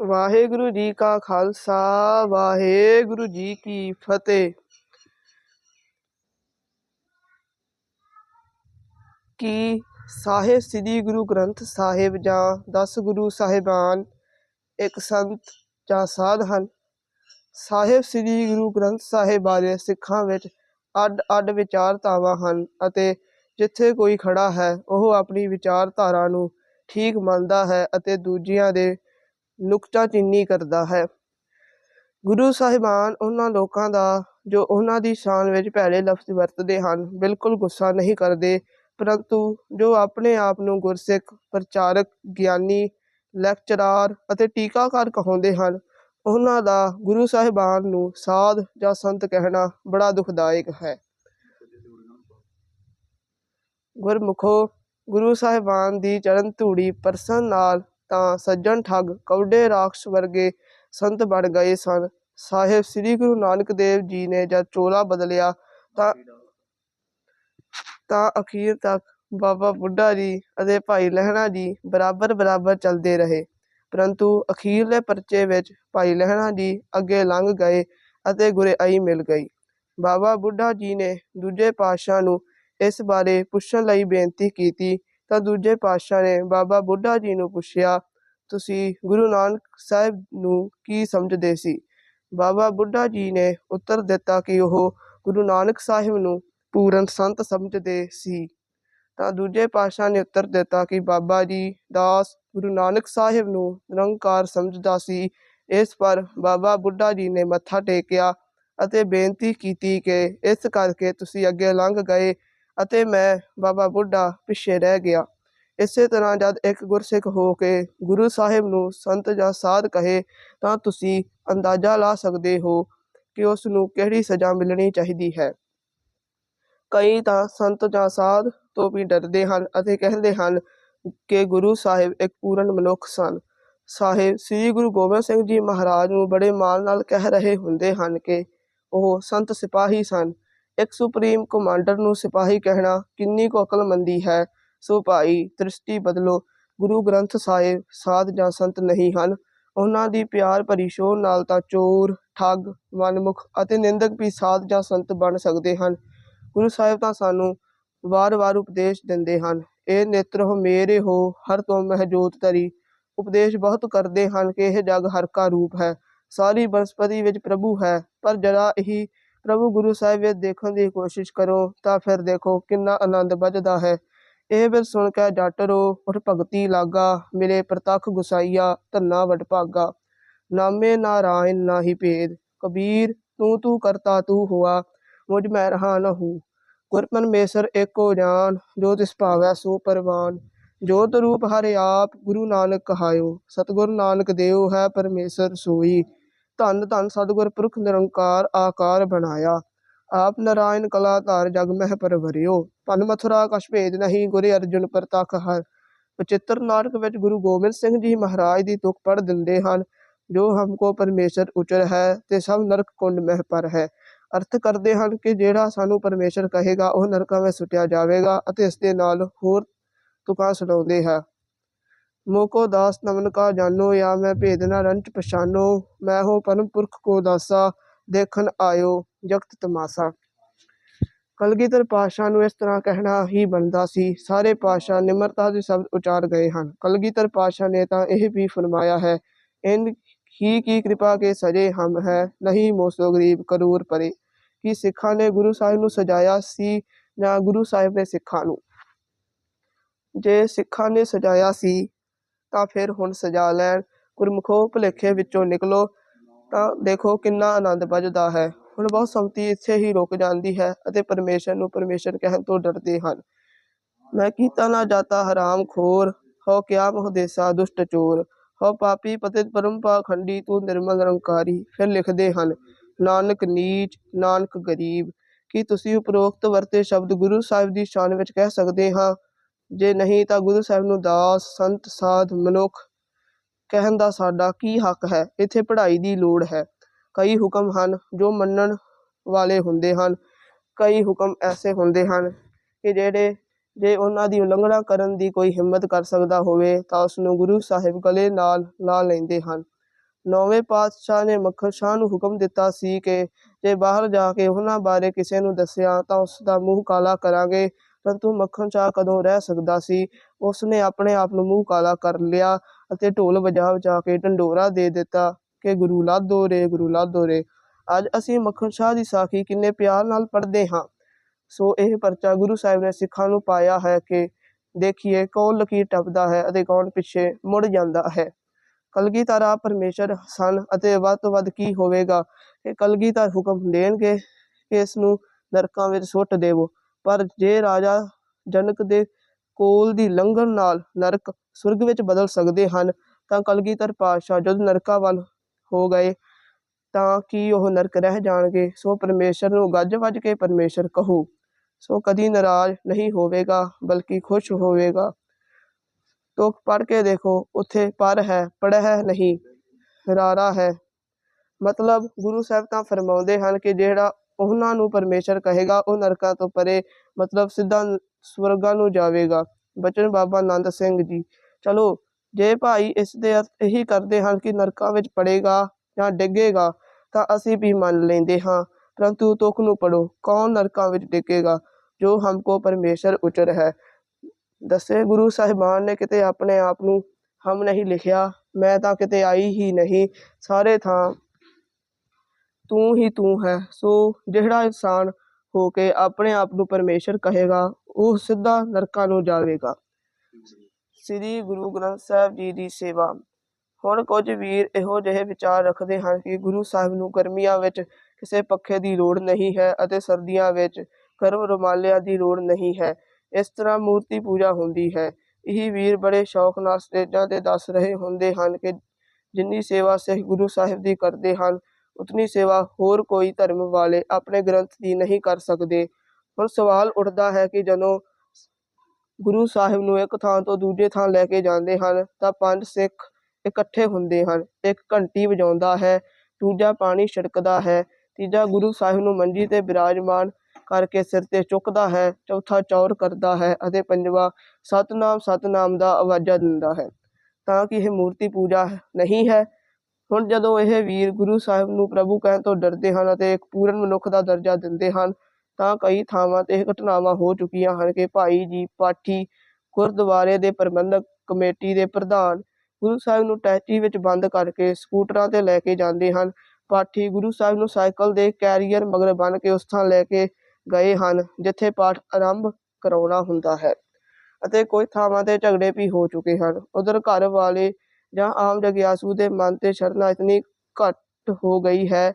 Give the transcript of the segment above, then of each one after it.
ਵਾਹਿਗੁਰੂ ਜੀ ਕਾ ਖਾਲਸਾ, ਵਾਹਿਗੁਰੂ ਜੀ ਕੀ ਫਤਿਹ। ਕੀ ਸਾਹਿਬ ਸ੍ਰੀ ਗੁਰੂ ਗ੍ਰੰਥ ਸਾਹਿਬ ਜਾਂ ਦਸ ਗੁਰੂ ਸਾਹਿਬਾਨ ਇੱਕ ਸੰਤ ਜਾਂ ਸਾਧ ਹਨ? ਸਾਹਿਬ ਸ੍ਰੀ ਗੁਰੂ ਗ੍ਰੰਥ ਸਾਹਿਬ ਬਾਰੇ ਸਿੱਖਾਂ ਵਿੱਚ ਅੱਡ-ਅੱਡ ਵਿਚਾਰਧਾਵਾਂ ਹਨ ਅਤੇ ਜਿੱਥੇ ਕੋਈ ਖੜਾ ਹੈ, ਉਹ ਆਪਣੀ ਵਿਚਾਰਧਾਰਾ ਨੂੰ ਠੀਕ ਮੰਨਦਾ ਹੈ ਅਤੇ ਦੂਜਿਆਂ ਦੇ ਨੁਕਤਾ ਨੁਕਤਾਚੀਨੀ ਕਰਦਾ ਹੈ। ਗੁਰੂ ਸਾਹਿਬਾਨ ਉਹਨਾਂ ਲੋਕਾਂ ਦਾ, ਜੋ ਉਹਨਾਂ ਦੀ ਸ਼ਾਨ ਵਿੱਚ ਭੈੜੇ ਲਫ਼ਜ਼ ਵਰਤਦੇ ਹਨ, ਬਿਲਕੁਲ ਗੁੱਸਾ ਨਹੀਂ ਕਰਦੇ, ਪਰੰਤੂ ਜੋ ਆਪਣੇ ਆਪ ਨੂੰ ਗੁਰਸਿੱਖ, ਪ੍ਰਚਾਰਕ, ਗਿਆਨੀ, ਲੈਕਚਰਾਰ ਅਤੇ ਟੀਕਾਕਾਰ ਕਹਾਉਂਦੇ ਹਨ, ਉਹਨਾਂ ਦਾ ਗੁਰੂ ਸਾਹਿਬਾਨ ਨੂੰ ਸਾਧ ਜਾਂ ਸੰਤ ਕਹਿਣਾ ਬੜਾ ਦੁਖਦਾਇਕ ਹੈ। ਗੁਰਮੁਖੋ, ਗੁਰੂ ਸਾਹਿਬਾਨ ਦੀ ਚਰਨ ਧੂੜੀ ਪਰਸਨ ਨਾਲ ਤਾਂ ਸੱਜਣ ਠੱਗ ਕੌਡੇ ਰਾਖਸ਼ ਵਰਗੇ ਸੰਤ ਬਣ ਗਏ ਸਨ। ਸਾਹਿਬ ਸ੍ਰੀ ਗੁਰੂ ਨਾਨਕ ਦੇਵ ਜੀ ਨੇ ਜਦ ਚੋਲਾ ਬਦਲਿਆ ਤਾਂ ਤਾਂ ਅਖੀਰ ਤੱਕ ਬਾਬਾ ਬੁੱਢਾ ਜੀ ਅਤੇ ਭਾਈ ਲਹਿਣਾ ਜੀ ਬਰਾਬਰ ਬਰਾਬਰ ਚੱਲਦੇ ਰਹੇ। ਪਰੰਤੂ ਅਖੀਰਲੇ ਪਰਚੇ ਵਿੱਚ ਭਾਈ ਲਹਿਣਾ ਜੀ ਅੱਗੇ ਲੰਘ ਗਏ ਅਤੇ ਗੁਰਿਆਈ ਮਿਲ ਗਈ। ਬਾਬਾ ਬੁੱਢਾ ਜੀ ਨੇ ਦੂਜੇ ਪਾਤਸ਼ਾਹ ਨੂੰ ਇਸ ਬਾਰੇ ਪੁੱਛਣ ਲਈ ਬੇਨਤੀ ਕੀਤੀ ਤਾਂ ਦੂਜੇ ਪਾਤਸ਼ਾਹ ਨੇ ਬਾਬਾ ਬੁੱਢਾ ਜੀ ਨੂੰ ਪੁੱਛਿਆ, ਤੁਸੀਂ ਗੁਰੂ ਨਾਨਕ ਸਾਹਿਬ ਨੂੰ ਕੀ ਸਮਝਦੇ ਸੀ? ਬਾਬਾ ਬੁੱਢਾ ਜੀ ਨੇ ਉੱਤਰ ਦਿੱਤਾ ਕਿ ਉਹ ਗੁਰੂ ਨਾਨਕ ਸਾਹਿਬ ਨੂੰ ਪੂਰਨ ਸੰਤ ਸਮਝਦੇ ਸੀ। ਤਾਂ ਦੂਜੇ ਪਾਤਸ਼ਾਹ ਨੇ ਉੱਤਰ ਦਿੱਤਾ ਕਿ ਬਾਬਾ ਜੀ ਦਾਸ ਗੁਰੂ ਨਾਨਕ ਸਾਹਿਬ ਨੂੰ ਨਿਰੰਕਾਰ ਸਮਝਦਾ ਸੀ। ਇਸ ਪਰ ਬਾਬਾ ਬੁੱਢਾ ਜੀ ਨੇ ਮੱਥਾ ਟੇਕਿਆ ਅਤੇ ਬੇਨਤੀ ਕੀਤੀ ਕਿ ਇਸ ਕਰਕੇ ਤੁਸੀਂ ਅੱਗੇ ਲੰਘ ਗਏ ਅਤੇ ਮੈਂ ਬਾਬਾ ਬੁੱਢਾ ਪਿੱਛੇ ਰਹਿ ਗਿਆ। ਇਸੇ ਤਰ੍ਹਾਂ ਜਦ ਇੱਕ ਗੁਰਸਿੱਖ ਹੋ ਕੇ ਗੁਰੂ ਸਾਹਿਬ ਨੂੰ ਸੰਤ ਜਾਂ ਸਾਧ ਕਹੇ, ਤਾਂ ਤੁਸੀਂ ਅੰਦਾਜ਼ਾ ਲਾ ਸਕਦੇ ਹੋ ਕਿ ਉਸ ਨੂੰ ਕਿਹੜੀ ਸਜ਼ਾ ਮਿਲਣੀ ਚਾਹੀਦੀ ਹੈ। ਕਈ ਤਾਂ ਸੰਤ ਜਾਂ ਸਾਧ ਤੋਂ ਵੀ ਡਰਦੇ ਹਨ ਅਤੇ ਕਹਿੰਦੇ ਹਨ ਕਿ ਗੁਰੂ ਸਾਹਿਬ ਇੱਕ ਪੂਰਨ ਮਨੁੱਖ ਸਨ। ਸਾਹਿਬ ਸ੍ਰੀ ਗੁਰੂ ਗੋਬਿੰਦ ਸਿੰਘ ਜੀ ਮਹਾਰਾਜ ਨੂੰ ਬੜੇ ਮਾਣ ਨਾਲ ਕਹਿ ਰਹੇ ਹੁੰਦੇ ਹਨ ਕਿ ਉਹ ਸੰਤ ਸਿਪਾਹੀ ਸਨ। ਇੱਕ ਸੁਪਰੀਮ ਕਮਾਂਡਰ ਨੂੰ ਸਿਪਾਹੀ ਕਹਿਣਾ ਕਿੰਨੀ ਕੁ ਅਕਲਮੰਦੀ ਹੈ। ਸੋ ਭਾਈ, ਦ੍ਰਿਸ਼ਟੀ ਬਦਲੋ। ਗੁਰੂ ਗ੍ਰੰਥ ਸਾਹਿਬ ਸਾਧ ਜਾਂ ਸੰਤ ਨਹੀਂ ਹਨ। ਉਹਨਾਂ ਦੀ ਪਿਆਰ ਭਰੀ ਸ਼ੋਰ ਨਾਲ ਤਾਂ ਚੋਰ, ਠੱਗ ਮਨਮੁਖ ਅਤੇ ਨਿੰਦਕ ਵੀ ਸਾਧ ਜਾਂ ਸੰਤ ਬਣ ਸਕਦੇ ਹਨ। ਗੁਰੂ ਸਾਹਿਬ ਤਾਂ ਸਾਨੂੰ ਵਾਰ-ਵਾਰ ਉਪਦੇਸ਼ ਦਿੰਦੇ ਹਨ। ਇਹ ਨੇਤਰੋ ਮੇਰੇ ਹੋ, ਹਰ ਤੋਂ ਮਹਿ ਜੋਤ ਤਰੀ ਉਪਦੇਸ਼ ਬਹੁਤ ਕਰਦੇ ਹਨ ਕਿ ਇਹ ਜਗ ਹਰ ਕਾ ਰੂਪ ਹੈ। ਸਾਰੀ ਬਨਸਪਤੀ ਵਿੱਚ ਪ੍ਰਭੂ ਹੈ, ਪਰ ਜਰਾ ਇਹੀ ਪ੍ਰਭੂ ਗੁਰੂ ਸਾਹਿਬ ਵਿੱਚ ਦੇਖਣ ਦੀ ਕੋਸ਼ਿਸ਼ ਕਰੋ ਤਾਂ ਫਿਰ ਦੇਖੋ ਕਿੰਨਾ ਆਨੰਦ ਵੱਜਦਾ ਹੈ। ਇਹ ਬਿਰ ਸੁਣ ਕੇ ਡਾਟਰੋ ਉਠ ਭਗਤੀ ਲਾਗਾ ਮਿਲੇ ਪ੍ਰਤੱਖ ਗੁਸਾਈਆ, ਧੰਨਾ ਵਡ ਭਾਗਾ। ਨਾਮੇ ਨਾਰਾਇਣ ਨਾਹੀ ਭੇਦ। ਕਬੀਰ, ਤੂੰ ਤੂੰ ਕਰਤਾ ਤੂੰ ਹੋਆ, ਮੁਝ ਮੈਂ ਰਹਾ ਨ ਹੂੰ। ਗੁਰ ਪਰਮੇਸ਼ਰ ਏਕੋ ਜਾਨ ਜੋ ਤਿਸ ਭਾਵੈ ਸੋ ਪਰਵਾਨ। ਜੋਤ ਰੂਪ ਹਰਿ ਆਪ, ਗੁਰੂ ਨਾਨਕ ਕਹਾਇਓ। ਸਤਿਗੁਰ ਨਾਨਕ ਦੇਵ ਹੈ ਪਰਮੇਸ਼ਰ ਸੋਈ। ਧੰਨ ਧੰਨ ਸਤਿਗੁਰ ਪੁਰਖ ਨਿਰੰਕਾਰ ਆਕਾਰ ਬਣਾਇਆ। ਆਪ ਨਾਰਾਇਣ ਕਲਾ ਧਾਰ ਜਗ ਮਹਿ ਪਰਵਰਿਓ ਭਨ ਮਥੁਰਾ ਕਛ ਭੇਦ ਨਹੀਂ ਗੁਰੇ ਅਰਜੁਨ ਪ੍ਰਤਖ ਹਰ। ਪਚਿੱਤਰ ਨਾਟਕ ਵਿੱਚ ਗੁਰੂ ਗੋਬਿੰਦ ਸਿੰਘ ਜੀ ਮਹਾਰਾਜ ਦੀ ਤੁਕ ਪੜ ਦਿੰਦੇ ਹਨ। ਜੋ ਹਮਕੋ ਪਰਮੇਸ਼ਰ ਉਚਰ ਹੈ ਤੇ ਸਭ ਨਰਕ ਕੁੰਡ ਮਹਿ ਪਰ ਹੈ। ਅਰਥ ਕਰਦੇ ਹਨ ਕਿ ਜਿਹੜਾ ਸਾਨੂੰ ਪਰਮੇਸ਼ਰ ਕਹੇਗਾ ਉਹ ਨਰਕਾਂ ਵਿੱਚ ਸੁੱਟਿਆ ਜਾਵੇਗਾ ਅਤੇ ਇਸ ਦੇ ਨਾਲ ਹੋਰ ਤੁਕਾਂ ਸੁਣਾਉਂਦੇ ਹੈ। ਮੋਕੋ ਦਾਸ ਨਮਨ ਕਾ ਜਾਨੋ ਜਾਂ ਮੈਂ ਭੇਦ ਨਾ ਰੰਚ ਪਛਾਨੋ, ਮੈਂ ਹੋ ਪਰਮ ਪੁਰਖ ਕੋ ਦਾਸਾ, ਦੇਖਣ ਆਇਓ ਜਗਤ ਤਮਾਸਾ। ਕਲਗੀਧਰ ਪਾਸ਼ਾ ਨੂੰ ਇਸ ਤਰ੍ਹਾਂ ਕਹਿਣਾ ਹੀ ਬਣਦਾ ਸੀ, ਸਾਰੇ ਪਾਸ਼ਾ ਨਿਮਰਤਾ ਦੇ ਸ਼ਬਦ ਉਚਾਰ ਗਏ ਹਨ। ਕਲਗੀਧਰ ਪਾਸ਼ਾ ਨੇ ਤਾਂ ਇਹ ਵੀ ਫਰਮਾਇਆ ਹੈ, ਇਨ ਹੀ ਕੀ ਕਿਰਪਾ ਕੇ ਸਜੇ ਹਮ ਹੈ, ਨਹੀਂ ਮੋਸੋ ਗਰੀਬ ਕਰੂਰ ਪਰੇ। ਕਿ ਸਿੱਖਾਂ ਨੇ ਗੁਰੂ ਸਾਹਿਬ ਨੂੰ ਸਜਾਇਆ ਸੀ, ਜਾਂ ਗੁਰੂ ਸਾਹਿਬ ਨੇ ਸਿੱਖਾਂ ਨੂੰ? ਜੇ ਸਿੱਖਾਂ ਨੇ ਸਜਾਇਆ ਸੀ ਤਾਂ ਫਿਰ ਹੁਣ ਸਜਾ ਲੈਣ। ਗੁਰਮੁਖੋ ਭੁਲੇਖੇ ਵਿੱਚੋਂ ਨਿਕਲੋ। ਤਾਂ ਦੇਖੋ ਕਿੰਨਾ ਆਨੰਦ ਵੱਜਦਾ ਹੈ। ਹੁਣ ਬਹੁਤ ਸੰਗਤੀ ਇੱਥੇ ਹੀ ਰੁਕ ਜਾਂਦੀ ਹੈ ਅਤੇ ਪਰਮੇਸ਼ਰ ਨੂੰ ਪਰਮੇਸ਼ਰ ਕਹਿਣ ਤੋਂ ਡਰਦੇ ਹਨ। ਮੈਂ ਕੀਤਾ ਨਾ ਜਾਤਾ ਹਰਾਮ ਖੋਰ ਹੋ ਕਿਆ ਮਹਦੇਸਾ ਦੁਸ਼ਟ ਚੋਰ। ਹੋ ਪਾਪੀ ਪਤਿਤ ਪਰਮ ਪਾਖੰਡੀ, ਤੂੰ ਨਿਰਮਲ ਨਿਰੰਕਾਰੀ ਫਿਰ ਲਿਖਦੇ ਹਨ, ਨਾਨਕ ਨੀਚ, ਨਾਨਕ ਗਰੀਬ। ਕੀ ਤੁਸੀਂ ਉਪਰੋਕਤ ਵਰਤੇ ਸ਼ਬਦ ਗੁਰੂ ਸਾਹਿਬ ਦੀ ਸ਼ਾਨ ਵਿੱਚ ਕਹਿ ਸਕਦੇ ਹਾਂ? ਜੇ ਨਹੀਂ ਤਾਂ ਗੁਰੂ ਸਾਹਿਬ ਨੂੰ ਦਾਸ, ਸੰਤ, ਸਾਧ, ਮਨੁੱਖ ਕਹਿਣ ਦਾ ਸਾਡਾ ਕੀ ਹੱਕ ਹੈ? ਇੱਥੇ ਪੜ੍ਹਾਈ ਦੀ ਲੋੜ ਹੈ। ਕਈ ਹੁਕਮ ਹਨ ਜੋ ਮੰਨਣ ਵਾਲੇ ਹੁੰਦੇ ਹਨ, ਕਈ ਹੁਕਮ ਐਸੇ ਹੁੰਦੇ ਹਨ ਕਿ ਜਿਹੜੇ, ਜੇ ਉਹਨਾਂ ਦੀ ਉਲੰਘਣਾ ਕਰਨ ਦੀ ਕੋਈ ਹਿੰਮਤ ਕਰ ਸਕਦਾ ਹੋਵੇ ਤਾਂ ਉਸ ਨੂੰ ਗੁਰੂ ਸਾਹਿਬ ਗਲੇ ਨਾਲ ਲਾ ਲੈਂਦੇ ਹਨ। ਨੌਵੇਂ ਪਾਤਸ਼ਾਹ ਨੇ ਮੱਖਣ ਸ਼ਾਹ ਨੂੰ ਹੁਕਮ ਦਿੱਤਾ ਸੀ ਕਿ ਜੇ ਬਾਹਰ ਜਾ ਕੇ ਉਹਨਾਂ ਬਾਰੇ ਕਿਸੇ ਨੂੰ ਦੱਸਿਆ ਤਾਂ ਉਸ ਦਾ ਮੂੰਹ ਕਾਲਾ ਕਰਾਂਗੇ। ਪਰੰਤੂ ਮੱਖਣ ਸ਼ਾਹ ਕਦੋਂ ਰਹਿ ਸਕਦਾ ਸੀ ਉਸ ਨੇ ਆਪਣੇ ਆਪ ਨੂੰ ਮੂੰਹ ਕਾਲਾ ਕਰ ਲਿਆ ਅਤੇ ਢੋਲ ਵਜਾ ਵਜਾ ਕੇ ਢੰਡੋਰਾ ਦੇ ਦਿੱਤਾ ਕਿ ਗੁਰੂ ਲਾਧੋ ਰੇ, ਗੁਰੂ ਲਾਧੋ ਰੇ, ਅੱਜ ਅਸੀਂ ਮੱਖਣ ਸ਼ਾਹ ਦੀ ਸਾਖੀ ਕਿੰਨੇ ਪਿਆਰ ਨਾਲ ਪੜ੍ਹਦੇ ਹਾਂ। ਸੋ ਇਹ ਪਰਚਾ ਗੁਰੂ ਸਾਹਿਬ ਨੇ ਸਿੱਖਾਂ ਨੂੰ ਪਾਇਆ ਹੈ ਕਿ ਦੇਖੀਏ ਕੌਣ ਲਕੀਰ ਟੱਪਦਾ ਹੈ ਅਤੇ ਕੌਣ ਪਿੱਛੇ ਮੁੜ ਜਾਂਦਾ ਹੈ। ਕਲਗੀਧਰ ਆਪ ਪਰਮੇਸ਼ਰ ਸਨ ਅਤੇ ਵੱਧ ਤੋਂ ਵੱਧ ਕੀ ਹੋਵੇਗਾ? ਕਿ ਕਲਗੀਧਰ ਹੁਕਮ ਦੇਣਗੇ ਕਿ ਇਸ ਨੂੰ ਨਰਕਾਂ ਵਿੱਚ ਸੁੱਟ ਦੇਵੋ। ਪਰ ਜੇ ਰਾਜਾ ਜਨਕ ਦੇ ਕੋਲ ਦੀ ਲੰਘਣ ਨਾਲ ਨਰਕ ਸੁਰਗ ਵਿੱਚ ਬਦਲ ਸਕਦੇ ਹਨ, ਤਾਂ ਕਲਗੀਧਰ ਪਾਤਸ਼ਾਹ ਜਦ ਨਰਕਾਂ ਵੱਲ ਹੋ ਗਏ ਤਾਂ ਕੀ ਉਹ ਨਰਕ ਰਹਿ ਜਾਣਗੇ? ਸੋ ਪਰਮੇਸ਼ਰ ਨੂੰ ਗੱਜ ਵੱਜ ਕੇ ਪਰਮੇਸ਼ਰ ਕਹੋ, ਸੋ ਕਦੀ ਨਾਰਾਜ਼ ਨਹੀਂ ਹੋਵੇਗਾ, ਬਲਕਿ ਖੁਸ਼ ਹੋਵੇਗਾ। ਤੁਕ ਪੜ੍ਹ ਕੇ ਦੇਖੋ, ਉੱਥੇ ਪਰ ਹੈ, ਪੜ੍ਹ ਹੈ ਨਹੀਂ, ਰਾਰਾ ਹੈ। ਮਤਲਬ ਗੁਰੂ ਸਾਹਿਬ ਤਾਂ ਫਰਮਾਉਂਦੇ ਹਨ ਕਿ ਜਿਹੜਾ ਉਹਨਾਂ ਨੂੰ ਪਰਮੇਸ਼ਰ ਕਹੇਗਾ, ਉਹ ਨਰਕਾਂ ਤੋਂ ਪਰੇ, ਮਤਲਬ ਸਿੱਧਾ ਸਵਰਗਾਂ ਨੂੰ ਜਾਵੇਗਾ। ਬਚਨ ਬਾਬਾ ਆਨੰਦ ਸਿੰਘ ਜੀ। ਚਲੋ, ਜੇ ਭਾਈ ਇਸ ਦੇ ਅਰਥ ਇਹੀ ਕਰਦੇ ਹਨ ਕਿ ਨਰਕਾਂ ਵਿੱਚ ਪੜੇਗਾ ਜਾਂ ਡਿੱਗੇਗਾ, ਤਾਂ ਅਸੀਂ ਵੀ ਮੰਨ ਲੈਂਦੇ ਹਾਂ। ਪਰੰਤੂ ਤੁਕ ਨੂੰ ਪੜੋ, ਕੌਣ ਨਰਕਾਂ ਵਿੱਚ ਡਿੱਗੇਗਾ, ਜੋ ਹਮਕੋ ਪਰਮੇਸ਼ਰ ਉਚਰ ਹੈ? ਦੱਸੇ, ਗੁਰੂ ਸਾਹਿਬਾਨ ਨੇ ਕਿਤੇ ਆਪਣੇ ਆਪ ਨੂੰ ਹਮ ਨਹੀਂ ਲਿਖਿਆ, ਮੈਂ ਤਾਂ ਕਿਤੇ ਆਈ ਹੀ ਨਹੀਂ। ਸਾਰੇ ਥਾਂ ਤੂੰ ਹੀ ਤੂੰ ਹੈ। ਸੋ ਜਿਹੜਾ ਇਨਸਾਨ ਹੋ ਕੇ ਆਪਣੇ ਆਪ ਨੂੰ ਪਰਮੇਸ਼ਰ ਕਹੇਗਾ, ਉਹ ਸਿੱਧਾ ਨਰਕਾਂ ਨੂੰ ਜਾਵੇਗਾ। ਸ੍ਰੀ ਗੁਰੂ ਗ੍ਰੰਥ ਸਾਹਿਬ ਜੀ ਦੀ ਸੇਵਾ। ਹੁਣ ਕੁਝ ਵੀਰ ਇਹੋ ਜਿਹੇ ਵਿਚਾਰ ਰੱਖਦੇ ਹਨ ਕਿ ਗੁਰੂ ਸਾਹਿਬ ਨੂੰ ਗਰਮੀਆਂ ਵਿੱਚ ਕਿਸੇ ਪੱਖੇ ਦੀ ਲੋੜ ਨਹੀਂ ਹੈ ਅਤੇ ਸਰਦੀਆਂ ਵਿੱਚ ਗਰਮ ਰੁਮਾਲਿਆਂ ਦੀ ਲੋੜ ਨਹੀਂ ਹੈ। ਇਸ ਤਰ੍ਹਾਂ ਮੂਰਤੀ ਪੂਜਾ ਹੁੰਦੀ ਹੈ। ਇਹ ਵੀਰ ਬੜੇ ਸ਼ੌਕ ਨਾਲ ਸਟੇਜਾਂ ਤੇ ਦੱਸ ਰਹੇ ਹੁੰਦੇ ਹਨ ਕਿ ਜਿੰਨੀ ਸੇਵਾ ਸਿੱਖ ਗੁਰੂ ਸਾਹਿਬ ਦੀ ਕਰਦੇ ਹਨ ਉਤਨੀ ਸੇਵਾ ਹੋਰ ਕੋਈ ਧਰਮ ਵਾਲੇ ਆਪਣੇ ਗ੍ਰੰਥ ਦੀ ਨਹੀਂ ਕਰ ਸਕਦੇ। ਹੁਣ ਸਵਾਲ ਉੱਠਦਾ ਹੈ ਕਿ ਜਦੋਂ ਗੁਰੂ ਸਾਹਿਬ ਨੂੰ ਇੱਕ ਥਾਂ ਤੋਂ ਦੂਜੇ ਥਾਂ ਲੈ ਕੇ ਜਾਂਦੇ ਹਨ, ਤਾਂ ਪੰਜ ਸਿੱਖ ਇਕੱਠੇ ਹੁੰਦੇ ਹਨ। ਇੱਕ ਘੰਟੀ ਵਜਾਉਂਦਾ ਹੈ, ਦੂਜਾ ਪਾਣੀ ਛਿੜਕਦਾ ਹੈ, ਤੀਜਾ ਗੁਰੂ ਸਾਹਿਬ ਨੂੰ ਮੰਜੀ ਤੇ ਬਿਰਾਜਮਾਨ ਕਰਕੇ ਸਿਰ ਤੇ ਚੁੱਕਦਾ ਹੈ, ਚੌਥਾ ਚੌਰ ਕਰਦਾ ਹੈ ਅਤੇ ਪੰਜਵਾਂ ਸਤਨਾਮ ਸਤਨਾਮ ਦਾ ਆਵਾਜ਼ਾ ਦਿੰਦਾ ਹੈ। ਤਾਂ ਕਿ ਇਹ ਮੂਰਤੀ ਪੂਜਾ ਨਹੀਂ ਹੈ? ਹੁਣ ਜਦੋਂ ਇਹ ਵੀਰ ਗੁਰੂ ਸਾਹਿਬ ਨੂੰ ਪ੍ਰਭੂ ਕਹਿਣ ਤੋਂ ਡਰਦੇ ਹਨ ਅਤੇ ਇੱਕ ਪੂਰਨ ਮਨੁੱਖ ਦਾ ਦਰਜਾ ਦਿੰਦੇ ਹਨ, ਤਾਂ ਕਈ ਥਾਵਾਂ ਤੇ ਇਹ ਘਟਨਾਵਾਂ ਹੋ ਚੁੱਕੀਆਂ ਹਨ ਕਿ ਭਾਈ ਜੀ ਪਾਠੀ ਗੁਰਦੁਆਰੇ ਦੇ ਪ੍ਰਬੰਧਕ ਕਮੇਟੀ ਦੇ ਪ੍ਰਧਾਨ ਗੁਰੂ ਸਾਹਿਬ ਨੂੰ ਟੈਚੀ ਵਿੱਚ ਬੰਦ ਕਰਕੇ ਸਕੂਟਰਾਂ ਤੇ ਲੈ ਕੇ ਜਾਂਦੇ ਹਨ। ਪਾਠੀ ਗੁਰੂ ਸਾਹਿਬ ਨੂੰ ਸਾਈਕਲ ਦੇ ਕੈਰੀਅਰ ਮਗਰ ਬੰਨ੍ਹ ਕੇ ਉਸ ਥਾਂ ਲੈ ਕੇ ਗਏ ਹਨ, ਜਿੱਥੇ ਪਾਠ ਆਰੰਭ ਕਰਾਉਣਾ ਹੁੰਦਾ ਹੈ ਅਤੇ ਕੁਝ ਥਾਵਾਂ ਤੇ ਝਗੜੇ ਵੀ ਹੋ ਚੁੱਕੇ ਹਨ। ਉਧਰ ਘਰ ਵਾਲੇ ਜਾਂ ਆਮ ਜਗਿਆਸੂ ਦੇ ਮਨ ਤੇ ਸ਼ਰਧਾ ਇਤਨੀ ਘੱਟ ਹੋ ਗਈ ਹੈ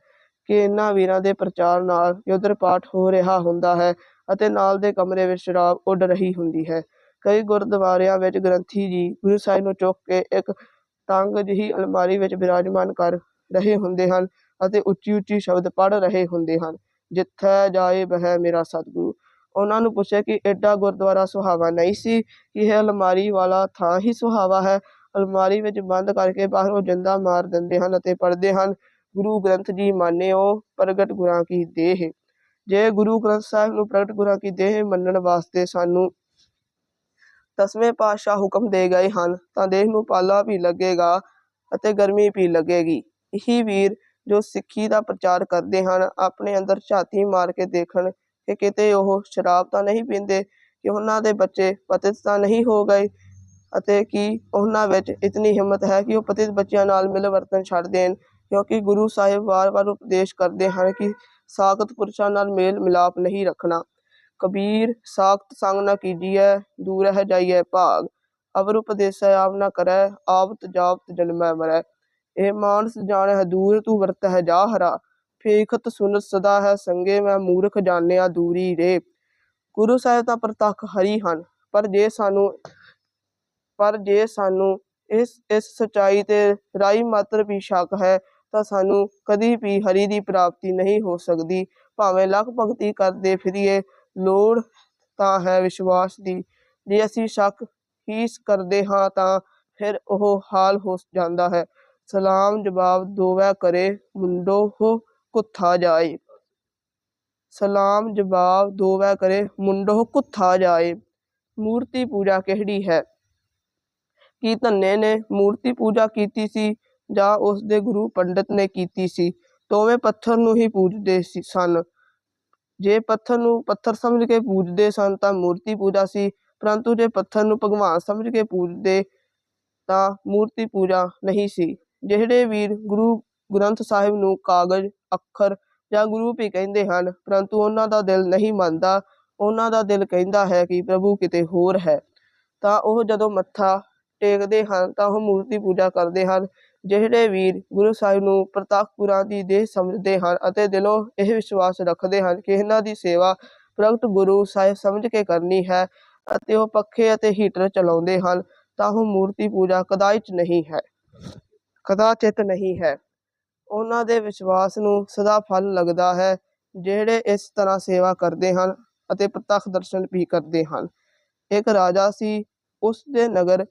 ਕਿ ਇਹਨਾਂ ਵੀਰਾਂ ਦੇ ਪ੍ਰਚਾਰ ਨਾਲ ਉਧਰ ਪਾਠ ਹੋ ਰਿਹਾ ਹੁੰਦਾ ਹੈ ਅਤੇ ਨਾਲ ਦੇ ਕਮਰੇ ਵਿੱਚ ਸ਼ਰਾਬ ਉੱਡ ਰਹੀ ਹੁੰਦੀ ਹੈ। ਕਈ ਗੁਰਦੁਆਰਿਆਂ ਵਿੱਚ ਗ੍ਰੰਥੀ ਜੀ ਗੁਰੂ ਸਾਹਿਬ ਨੂੰ ਚੁੱਕ ਕੇ ਇੱਕ ਤੰਗ ਜਿਹੀ ਅਲਮਾਰੀ ਵਿੱਚ ਬਿਰਾਜਮਾਨ ਕਰ ਰਹੇ ਹੁੰਦੇ ਹਨ ਅਤੇ ਉੱਚੀ ਉੱਚੀ ਸ਼ਬਦ ਪੜ੍ਹ ਰਹੇ ਹੁੰਦੇ ਹਨ, ਜਿੱਥੇ ਜਾਏ ਬਹਿ ਮੇਰਾ ਸਤਿਗੁਰੂ। ਉਹਨਾਂ ਨੂੰ ਪੁੱਛਿਆ ਕਿ ਐਡਾ ਗੁਰਦੁਆਰਾ ਸੁਹਾਵਾ ਨਹੀਂ ਸੀ? ਕਿ ਇਹ ਅਲਮਾਰੀ ਵਾਲਾ ਥਾਂ ਹੀ ਸੁਹਾਵਾ ਹੈ? ਅਲਮਾਰੀ ਵਿੱਚ ਬੰਦ ਕਰਕੇ ਬਾਹਰੋਂ ਜਿੰਦਾ ਮਾਰ ਦਿੰਦੇ ਹਨ ਅਤੇ ਪੜ੍ਹਦੇ ਹਨ। ਗੁਰੂ ਗ੍ਰੰਥ ਜੀ, ਮਾਨਿਓ, ਪ੍ਰਗਟ ਗੁਰਾਂ ਕੀ ਦੇਹ। ਜੇ ਗੁਰੂ ਗ੍ਰੰਥ ਸਾਹਿਬ ਨੂੰ ਪ੍ਰਗਟ ਗੁਰਾਂ ਕੀ ਦੇਹ ਮੰਨਣ ਵਾਸਤੇ ਸਾਨੂੰ ਦਸਵੇਂ ਪਾਤਸ਼ਾਹ ਹੁਕਮ ਦੇ ਗਏ ਹਨ, ਤਾਂ ਦੇਹ ਨੂੰ ਪਾਲਾ ਵੀ ਲੱਗੇਗਾ ਅਤੇ ਗਰਮੀ ਵੀ ਲੱਗੇਗੀ। ਇਹੀ ਵੀਰ ਜੋ ਸਿੱਖੀ ਦਾ ਪ੍ਰਚਾਰ ਕਰਦੇ ਹਨ, ਆਪਣੇ ਅੰਦਰ ਝਾਤੀ ਮਾਰ ਕੇ ਦੇਖਣ ਕਿ ਕਿਤੇ ਉਹ ਸ਼ਰਾਬ ਤਾਂ ਨਹੀਂ ਪੀਂਦੇ, ਕਿ ਉਹਨਾਂ ਦੇ ਬੱਚੇ ਪਤਿਤ ਤਾਂ ਨਹੀਂ ਹੋ ਗਏ ਅਤੇ ਕੀ ਉਹਨਾਂ ਵਿੱਚ ਇਤਨੀ ਹਿੰਮਤ ਹੈ ਕਿ ਉਹ ਪਤਿਤ ਬੱਚਿਆਂ ਨਾਲ ਮਿਲ ਵਰਤਨ ਛੱਡ ਦੇਣ, ਕਿਉਂਕਿ ਗੁਰੂ ਸਾਹਿਬ ਵਾਰ-ਵਾਰ ਉਪਦੇਸ਼ ਕਰਦੇ ਹਨ ਕਿ ਸਾਖਤ ਪੁਰਸ਼ਾਂ ਨਾਲ ਮੇਲ ਮਿਲਾਪ ਨਹੀਂ ਰੱਖਣਾ। ਕਬੀਰ, ਸਾਖਤ ਸੰਗ ਨਾ ਕੀਜੀਐ ਦੂਰ ਰਹਿ ਜਾਈਐ ਭਾਗ। ਅਵਰ ਉਪਦੇਸੈ ਆਪ ਨਾ ਕਰੈ ਆਵਤ ਜਾਵਤ ਜਨਮੈ ਮਰੈ। ਇਹ ਮਾਨਸ ਜਾਣ ਹੈ ਦੂਰ, ਤੂੰ ਵਰਤ ਹੈ ਜਾ ਹਰਾ। ਫੇਖਤ ਸੁਨਤ ਸਦਾ ਹੈ ਸੰਗੇ, ਮੈਂ ਮੂਰਖ ਜਾਣਿਆ ਦੂਰੀ ਰੇ। ਗੁਰੂ ਸਾਹਿਬ ਤਾਂ ਪ੍ਰਤੱਖ ਹਰੀ ਹਨ, ਪਰ ਜੇ ਸਾਨੂੰ ਪਰ ਜੇ ਸਾਨੂੰ ਇਸ ਇਸ ਸਚਾਈ ਤੇ ਰਾਈ ਮਾਤਰ ਵੀ ਸ਼ੱਕ ਹੈ, ਤਾਂ ਸਾਨੂੰ ਕਦੀ ਵੀ ਹਰੀ ਦੀ ਪ੍ਰਾਪਤੀ ਨਹੀਂ ਹੋ ਸਕਦੀ। ਭਾਵੇਂ ਲੱਖ ਭਗਤੀ ਕਰਦੇ ਫਿਰੀਏ, ਲੋੜ ਤਾਂ ਹੈ ਵਿਸ਼ਵਾਸ ਦੀ। ਜੇ ਅਸੀਂ ਸ਼ੱਕ ਹੀ ਕਰਦੇ ਹਾਂ, ਤਾਂ ਫਿਰ ਉਹ ਹਾਲ ਹੋ ਜਾਂਦਾ ਹੈ। ਸਲਾਮ ਜਵਾਬ ਦੋਵੈ ਕਰੇ, ਮੁੰਡੋ ਹੋ ਕੁੱਥਾ ਜਾਏ। ਸਲਾਮ ਜਵਾਬ ਦੋਵੈ ਕਰੇ, ਮੁੰਡੋ ਕੁੱਥਾ ਜਾਏ। ਮੂਰਤੀ ਪੂਜਾ ਕਿਹੜੀ ਹੈ? ਕਿ ਧੰਨੇ ਨੇ ਮੂਰਤੀ ਪੂਜਾ ਕੀਤੀ ਸੀ ਜਾਂ ਉਸ ਦੇ ਗੁਰੂ ਪੰਡਤ ਨੇ ਕੀਤੀ ਸੀ। ਦੋਵੇਂ ਪੱਥਰ ਨੂੰ ਹੀ ਪੂਜਦੇ ਸਨ। ਜੇ ਪੱਥਰ ਨੂੰ ਪੱਥਰ ਸਮਝ ਕੇ ਪੂਜਦੇ ਸਨ ਤਾਂ ਮੂਰਤੀ ਪੂਜਾ ਸੀ, ਪਰੰਤੂ ਜੇ ਪੱਥਰ ਨੂੰ ਭਗਵਾਨ ਸਮਝ ਕੇ ਪੂਜਦੇ ਤਾਂ ਮੂਰਤੀ ਪੂਜਾ ਨਹੀਂ ਸੀ। ਜਿਹੜੇ ਵੀਰ ਗੁਰੂ ਗ੍ਰੰਥ ਸਾਹਿਬ ਨੂੰ ਕਾਗਜ਼, ਅੱਖਰ ਜਾਂ ਗੁਰੂ ਵੀ ਕਹਿੰਦੇ ਹਨ, ਪਰੰਤੂ ਉਹਨਾਂ ਦਾ ਦਿਲ ਨਹੀਂ ਮੰਨਦਾ। ਉਹਨਾਂ ਦਾ ਦਿਲ ਕਹਿੰਦਾ ਹੈ ਕਿ ਪ੍ਰਭੂ ਕਿਤੇ ਹੋਰ ਹੈ। ਤਾਂ ਉਹ ਜਦੋਂ ਮੱਥਾ ਟੇਕਦੇ ਹਨ ਤਾਂ ਉਹ ਮੂਰਤੀ ਪੂਜਾ ਕਰਦੇ ਹਨ। ਜਿਹੜੇ ਵੀਰ ਗੁਰੂ ਸਾਹਿਬ ਨੂੰ ਪ੍ਰਤੱਖ ਗੁਰਾਂ ਦੀ ਦੇਹ ਸਮਝਦੇ ਹਨ ਅਤੇ ਦਿਲੋਂ ਇਹ ਵਿਸ਼ਵਾਸ ਰੱਖਦੇ ਹਨ ਕਿ ਇਹਨਾਂ ਦੀ ਸੇਵਾ ਪ੍ਰਗਟ ਗੁਰੂ ਸਾਹਿਬ ਸਮਝ ਕੇ ਕਰਨੀ ਹੈ ਅਤੇ ਉਹ ਪੱਖੇ ਅਤੇ ਹੀਟਰ ਚਲਾਉਂਦੇ ਹਨ, ਤਾਂ ਉਹ ਮੂਰਤੀ ਪੂਜਾ ਕਦਾਇਚ ਨਹੀਂ ਹੈ ਕਦਾਚਿਤ ਨਹੀਂ ਹੈ। ਉਹਨਾਂ ਦੇ ਵਿਸ਼ਵਾਸ ਨੂੰ ਸਦਾ ਫਲ ਲੱਗਦਾ ਹੈ, ਜਿਹੜੇ ਇਸ ਤਰ੍ਹਾਂ ਸੇਵਾ ਕਰਦੇ ਹਨ ਅਤੇ ਪ੍ਰਤੱਖ ਦਰਸ਼ਨ ਵੀ ਕਰਦੇ ਹਨ। ਇੱਕ ਰਾਜਾ ਸੀ, ਉਸ ਦੇ ਨਗਰ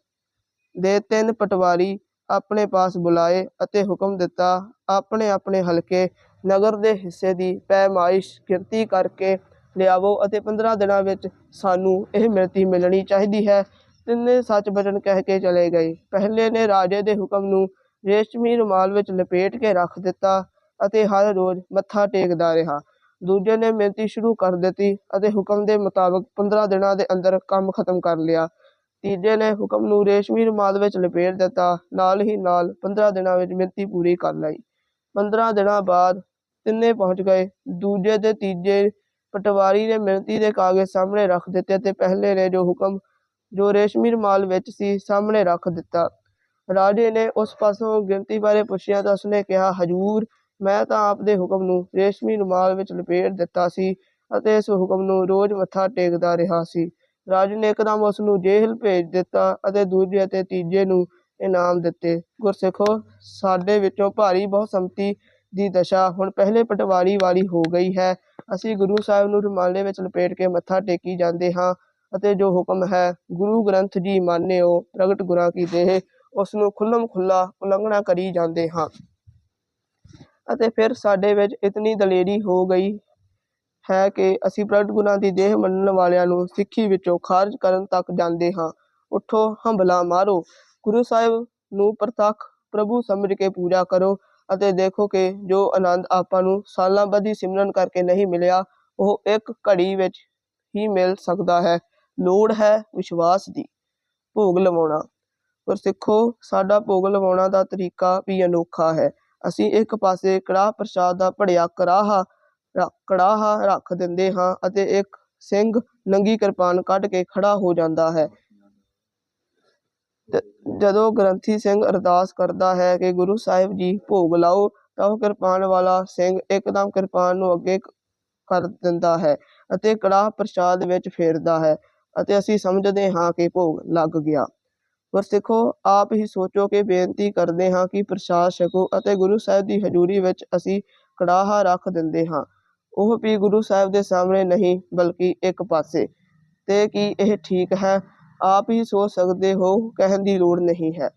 ਦੇ ਤਿੰਨ ਪਟਵਾਰੀ ਆਪਣੇ ਪਾਸ ਬੁਲਾਏ ਅਤੇ ਹੁਕਮ ਦਿੱਤਾ ਆਪਣੇ ਆਪਣੇ ਹਲਕੇ ਨਗਰ ਦੇ ਹਿੱਸੇ ਦੀ ਪੈਮਾਇਸ਼ ਗਿਣਤੀ ਕਰਕੇ ਲਿਆਵੋ ਅਤੇ 15 ਦਿਨਾਂ ਵਿੱਚ ਸਾਨੂੰ ਇਹ ਮਿਲਤੀ ਮਿਲਣੀ ਚਾਹੀਦੀ ਹੈ। ਤਿੰਨੇ ਸੱਚ ਬਚਨ ਕਹਿ ਕੇ ਚਲੇ ਗਏ। ਪਹਿਲੇ ਨੇ ਰਾਜੇ ਦੇ ਹੁਕਮ ਨੂੰ ਰੇਸ਼ਮੀ ਰੁਮਾਲ ਵਿੱਚ ਲਪੇਟ ਕੇ ਰੱਖ ਦਿੱਤਾ ਅਤੇ ਹਰ ਰੋਜ਼ ਮੱਥਾ ਟੇਕਦਾ ਰਿਹਾ। ਦੂਜੇ ਨੇ ਮਿਹਨਤੀ ਸ਼ੁਰੂ ਕਰ ਦਿੱਤੀ ਅਤੇ ਹੁਕਮ ਦੇ ਮੁਤਾਬਕ 15 ਦਿਨਾਂ ਦੇ ਅੰਦਰ ਕੰਮ ਖਤਮ ਕਰ ਲਿਆ। ਤੀਜੇ ਨੇ ਹੁਕਮ ਨੂੰ ਰੇਸ਼ਮੀ ਰੁਮਾਲ ਵਿੱਚ ਲਪੇਟ ਦਿੱਤਾ। ਨਾਲ ਹੀ ਨਾਲ 15 ਦਿਨਾਂ ਵਿੱਚ ਮਿਹਨਤੀ ਪੂਰੀ ਕਰ ਲਈ। 15 ਦਿਨਾਂ ਬਾਅਦ ਤਿੰਨੇ ਪਹੁੰਚ ਗਏ। ਦੂਜੇ ਤੇ ਤੀਜੇ ਪਟਵਾਰੀ ਨੇ ਮਿਹਨਤੀ ਦੇ ਕਾਗਜ਼ ਸਾਹਮਣੇ ਰੱਖ ਦਿੱਤੇ ਤੇ ਪਹਿਲੇ ਨੇ ਜੋ ਹੁਕਮ, ਜੋ ਰੇਸ਼ਮੀ ਰੁਮਾਲ ਵਿੱਚ ਸੀ, ਸਾਹਮਣੇ ਰੱਖ ਦਿੱਤਾ। ਰਾਜੇ ਨੇ ਉਸ ਪਾਸੋਂ ਗਿਣਤੀ ਬਾਰੇ ਪੁੱਛਿਆ ਤਾਂ ਉਸਨੇ ਕਿਹਾ, ਹਜੂਰ, ਮੈਂ ਤਾਂ ਆਪ ਦੇ ਹੁਕਮ ਨੂੰ ਰੇਸ਼ਮੀ ਰੁਮਾਲ ਵਿੱਚ ਲਪੇਟ ਦਿੱਤਾ ਸੀ ਅਤੇ ਇਸ ਹੁਕਮ ਨੂੰ ਰੋਜ਼ ਮੱਥਾ ਟੇਕਦਾ ਰਿਹਾ ਸੀ। ਰਾਜੇ ਨੇ ਇੱਕਦਮ ਉਸ ਨੂੰ ਜੇਲ੍ਹ ਭੇਜ ਦਿੱਤਾ ਅਤੇ ਦੂਜੇ ਅਤੇ ਤੀਜੇ ਨੂੰ ਇਨਾਮ ਦਿੱਤੇ। ਗੁਰਸਿੱਖੋ, ਸਾਡੇ ਵਿੱਚੋਂ ਭਾਰੀ ਬਹੁਸੰਮਤੀ ਦੀ ਦਸ਼ਾ ਹੁਣ ਪਹਿਲੇ ਪਟਵਾਰੀ ਵਾਲੀ ਹੋ ਗਈ ਹੈ। ਅਸੀਂ ਗੁਰੂ ਸਾਹਿਬ ਨੂੰ ਰੁਮਾਲੇ ਵਿੱਚ ਲਪੇਟ ਕੇ ਮੱਥਾ ਟੇਕੀ ਜਾਂਦੇ ਹਾਂ ਅਤੇ ਜੋ ਹੁਕਮ ਹੈ, ਗੁਰੂ ਗ੍ਰੰਥ ਜੀ ਮਾਨਿਓ, ਪ੍ਰਗਟ ਗੁਰਾਂ ਕੀ ਦੇਹ ਉਸ ਨੂੰ ਖੁੱਲਮ ਖੁੱਲਾ ਉਲੰਘਣਾ ਕਰੀ ਜਾਂਦੇ ਹਾਂ। ਅਤੇ ਫਿਰ ਸਾਡੇ ਵਿੱਚ ਇਤਨੀ ਦਲੇਰੀ ਹੋ ਗਈ ਹੈ ਕਿ ਅਸੀਂ ਪ੍ਰਗਟ ਗੁਰਾਂ ਦੀ ਦੇਹ ਮੰਨਣ ਵਾਲਿਆਂ ਨੂੰ ਸਿੱਖੀ ਵਿੱਚੋਂ ਖਾਰਜ ਕਰਨ ਤੱਕ ਜਾਂਦੇ ਹਾਂ। ਉਠੋ ਹੰਬਲਾ ਮਾਰੋ। ਗੁਰੂ ਸਾਹਿਬ ਨੂੰ ਪ੍ਰਤੱਖ ਪ੍ਰਭੂ ਸਮਝ ਕੇ ਪੂਜਾ ਕਰੋ ਅਤੇ ਦੇਖੋ ਕਿ ਜੋ ਆਨੰਦ ਆਪਾਂ ਨੂੰ ਸਾਲਾਂ ਬੱਧੀ ਸਿਮਰਨ ਕਰਕੇ ਨਹੀਂ ਮਿਲਿਆ, ਉਹ ਇੱਕ ਘੜੀ ਵਿੱਚ ਹੀ ਮਿਲ ਸਕਦਾ ਹੈ। ਲੋੜ ਹੈ ਵਿਸ਼ਵਾਸ ਦੀ। ਭੋਗ ਲਵਾਉਣਾ। ਪਰ ਸਿੱਖੋ ਸਾਡਾ ਭੋਗ ਲਵਾਉਣਾ ਦਾ ਤਰੀਕਾ ਵੀ ਅਨੋਖਾ ਹੈ। ਅਸੀਂ ਇੱਕ ਪਾਸੇ ਕੜਾਹ ਪ੍ਰਸ਼ਾਦ ਦਾ ਭੜਿਆ ਕਰਾਹਾ ਕੜਾਹਾ ਰੱਖ ਦਿੰਦੇ ਹਾਂ ਅਤੇ ਇੱਕ ਸਿੰਘ ਨੰਗੀ ਕਿਰਪਾਨ ਕੱਢ ਕੇ ਖੜਾ ਹੋ ਜਾਂਦਾ ਹੈ। ਜਦੋਂ ਗ੍ਰੰਥੀ ਸਿੰਘ ਅਰਦਾਸ ਕਰਦਾ ਹੈ ਕਿ ਗੁਰੂ ਸਾਹਿਬ ਜੀ ਭੋਗ ਲਾਓ, ਤਾਂ ਉਹ ਕਿਰਪਾਨ ਵਾਲਾ ਸਿੰਘ ਇੱਕਦਮ ਕਿਰਪਾਨ ਨੂੰ ਅੱਗੇ ਕਰ ਦਿੰਦਾ ਹੈ ਅਤੇ ਕੜਾਹ ਪ੍ਰਸ਼ਾਦ ਵਿੱਚ ਫੇਰਦਾ ਹੈ ਅਤੇ ਅਸੀਂ ਸਮਝਦੇ ਹਾਂ ਕਿ ਭੋਗ ਲੱਗ ਗਿਆ। ਪਰ ਸਿੱਖੋ ਆਪ ਹੀ ਸੋਚੋ ਕਿ ਬੇਨਤੀ ਕਰਦੇ ਹਾਂ ਕਿ ਪ੍ਰਸ਼ਾਦ ਛਕੋ ਅਤੇ ਗੁਰੂ ਸਾਹਿਬ ਦੀ ਹਜ਼ੂਰੀ ਵਿੱਚ ਅਸੀਂ ਕੜਾਹਾ ਰੱਖ ਦਿੰਦੇ ਹਾਂ। ਉਹ ਵੀ ਗੁਰੂ ਸਾਹਿਬ ਦੇ ਸਾਹਮਣੇ ਨਹੀਂ, ਬਲਕਿ ਇੱਕ ਪਾਸੇ। ਤੇ ਕੀ ਇਹ ਠੀਕ ਹੈ? ਆਪ ਹੀ ਸੋਚ ਸਕਦੇ ਹੋ, ਕਹਿਣ ਦੀ ਲੋੜ ਨਹੀਂ ਹੈ।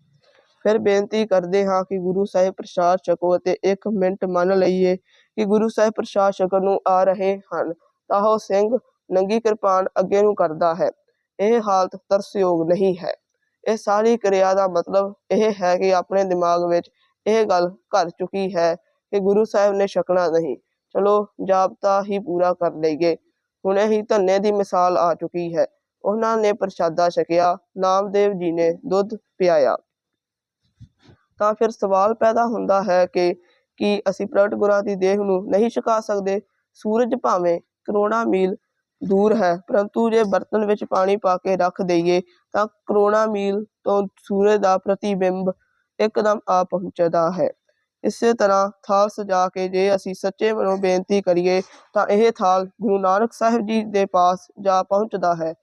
ਫਿਰ ਬੇਨਤੀ ਕਰਦੇ ਹਾਂ ਕਿ ਗੁਰੂ ਸਾਹਿਬ ਪ੍ਰਸ਼ਾਦ ਛਕੋ ਅਤੇ ਇੱਕ ਮਿੰਟ ਮੰਨ ਲਈਏ ਕਿ ਗੁਰੂ ਸਾਹਿਬ ਪ੍ਰਸ਼ਾਦ ਛਕਣ ਨੂੰ ਆ ਰਹੇ ਹਨ, ਤਾਂ ਉਹ ਸਿੰਘ ਨੰਗੀ ਕਿਰਪਾਨ ਅੱਗੇ ਨੂੰ ਕਰਦਾ ਹੈ। ਇਹ ਹਾਲਤ ਤਰਸਯੋਗ ਨਹੀਂ ਹੈ। ਇਹ ਸਾਰੀ ਕਿਰਿਆ ਦਾ ਮਤਲਬ ਇਹ ਹੈ ਕਿ ਆਪਣੇ ਦਿਮਾਗ ਵਿੱਚ ਇਹ ਗੱਲ ਘਰ ਚੁੱਕੀ ਹੈ ਕਿ ਗੁਰੂ ਸਾਹਿਬ ਨੇ ਛਕਣਾ ਨਹੀਂ। ਚਲੋ ਜਾਬਤਾ ਹੀ ਪੂਰਾ ਕਰ ਲਈਏ। ਹੁਣੇ ਹੀ ਧੰਨੇ ਦੀ ਮਿਸਾਲ ਆ ਚੁੱਕੀ ਹੈ। ਉਹਨਾਂ ਨੇ ਪ੍ਰਸ਼ਾਦਾ ਛਕਿਆ, ਨਾਮਦੇਵ ਜੀ ਨੇ ਦੁੱਧ ਪਿਆਇਆ। ਤਾਂ ਫਿਰ ਸਵਾਲ ਪੈਦਾ ਹੁੰਦਾ ਹੈ ਕਿ ਕੀ ਅਸੀਂ ਪ੍ਰਗਟ ਗੁਰਾਂ ਦੀ ਦੇਹ ਨੂੰ ਨਹੀਂ ਛਕਾ ਸਕਦੇ? ਸੂਰਜ ਭਾਵੇਂ ਕਰੋੜਾਂ ਮੀਲ ਦੂਰ ਹੈ, ਪਰੰਤੂ ਜੇ ਬਰਤਨ ਵਿੱਚ ਪਾਣੀ ਪਾ ਕੇ ਰੱਖ ਦਈਏ, ਤਾਂ ਕਰੋੜਾਂ ਮੀਲ ਤੋਂ ਸੂਰਜ ਦਾ ਪ੍ਰਤੀਬਿੰਬ ਇੱਕਦਮ ਆ ਪਹੁੰਚਦਾ ਹੈ। ਇਸੇ ਤਰ੍ਹਾਂ ਥਾਲ ਸਜਾ ਕੇ ਜੇ ਅਸੀਂ ਸੱਚੇ ਮਨੋਂ ਬੇਨਤੀ ਕਰੀਏ, ਤਾਂ ਇਹ ਥਾਲ ਗੁਰੂ ਨਾਨਕ ਸਾਹਿਬ ਜੀ ਦੇ ਪਾਸ ਜਾ ਪਹੁੰਚਦਾ ਹੈ।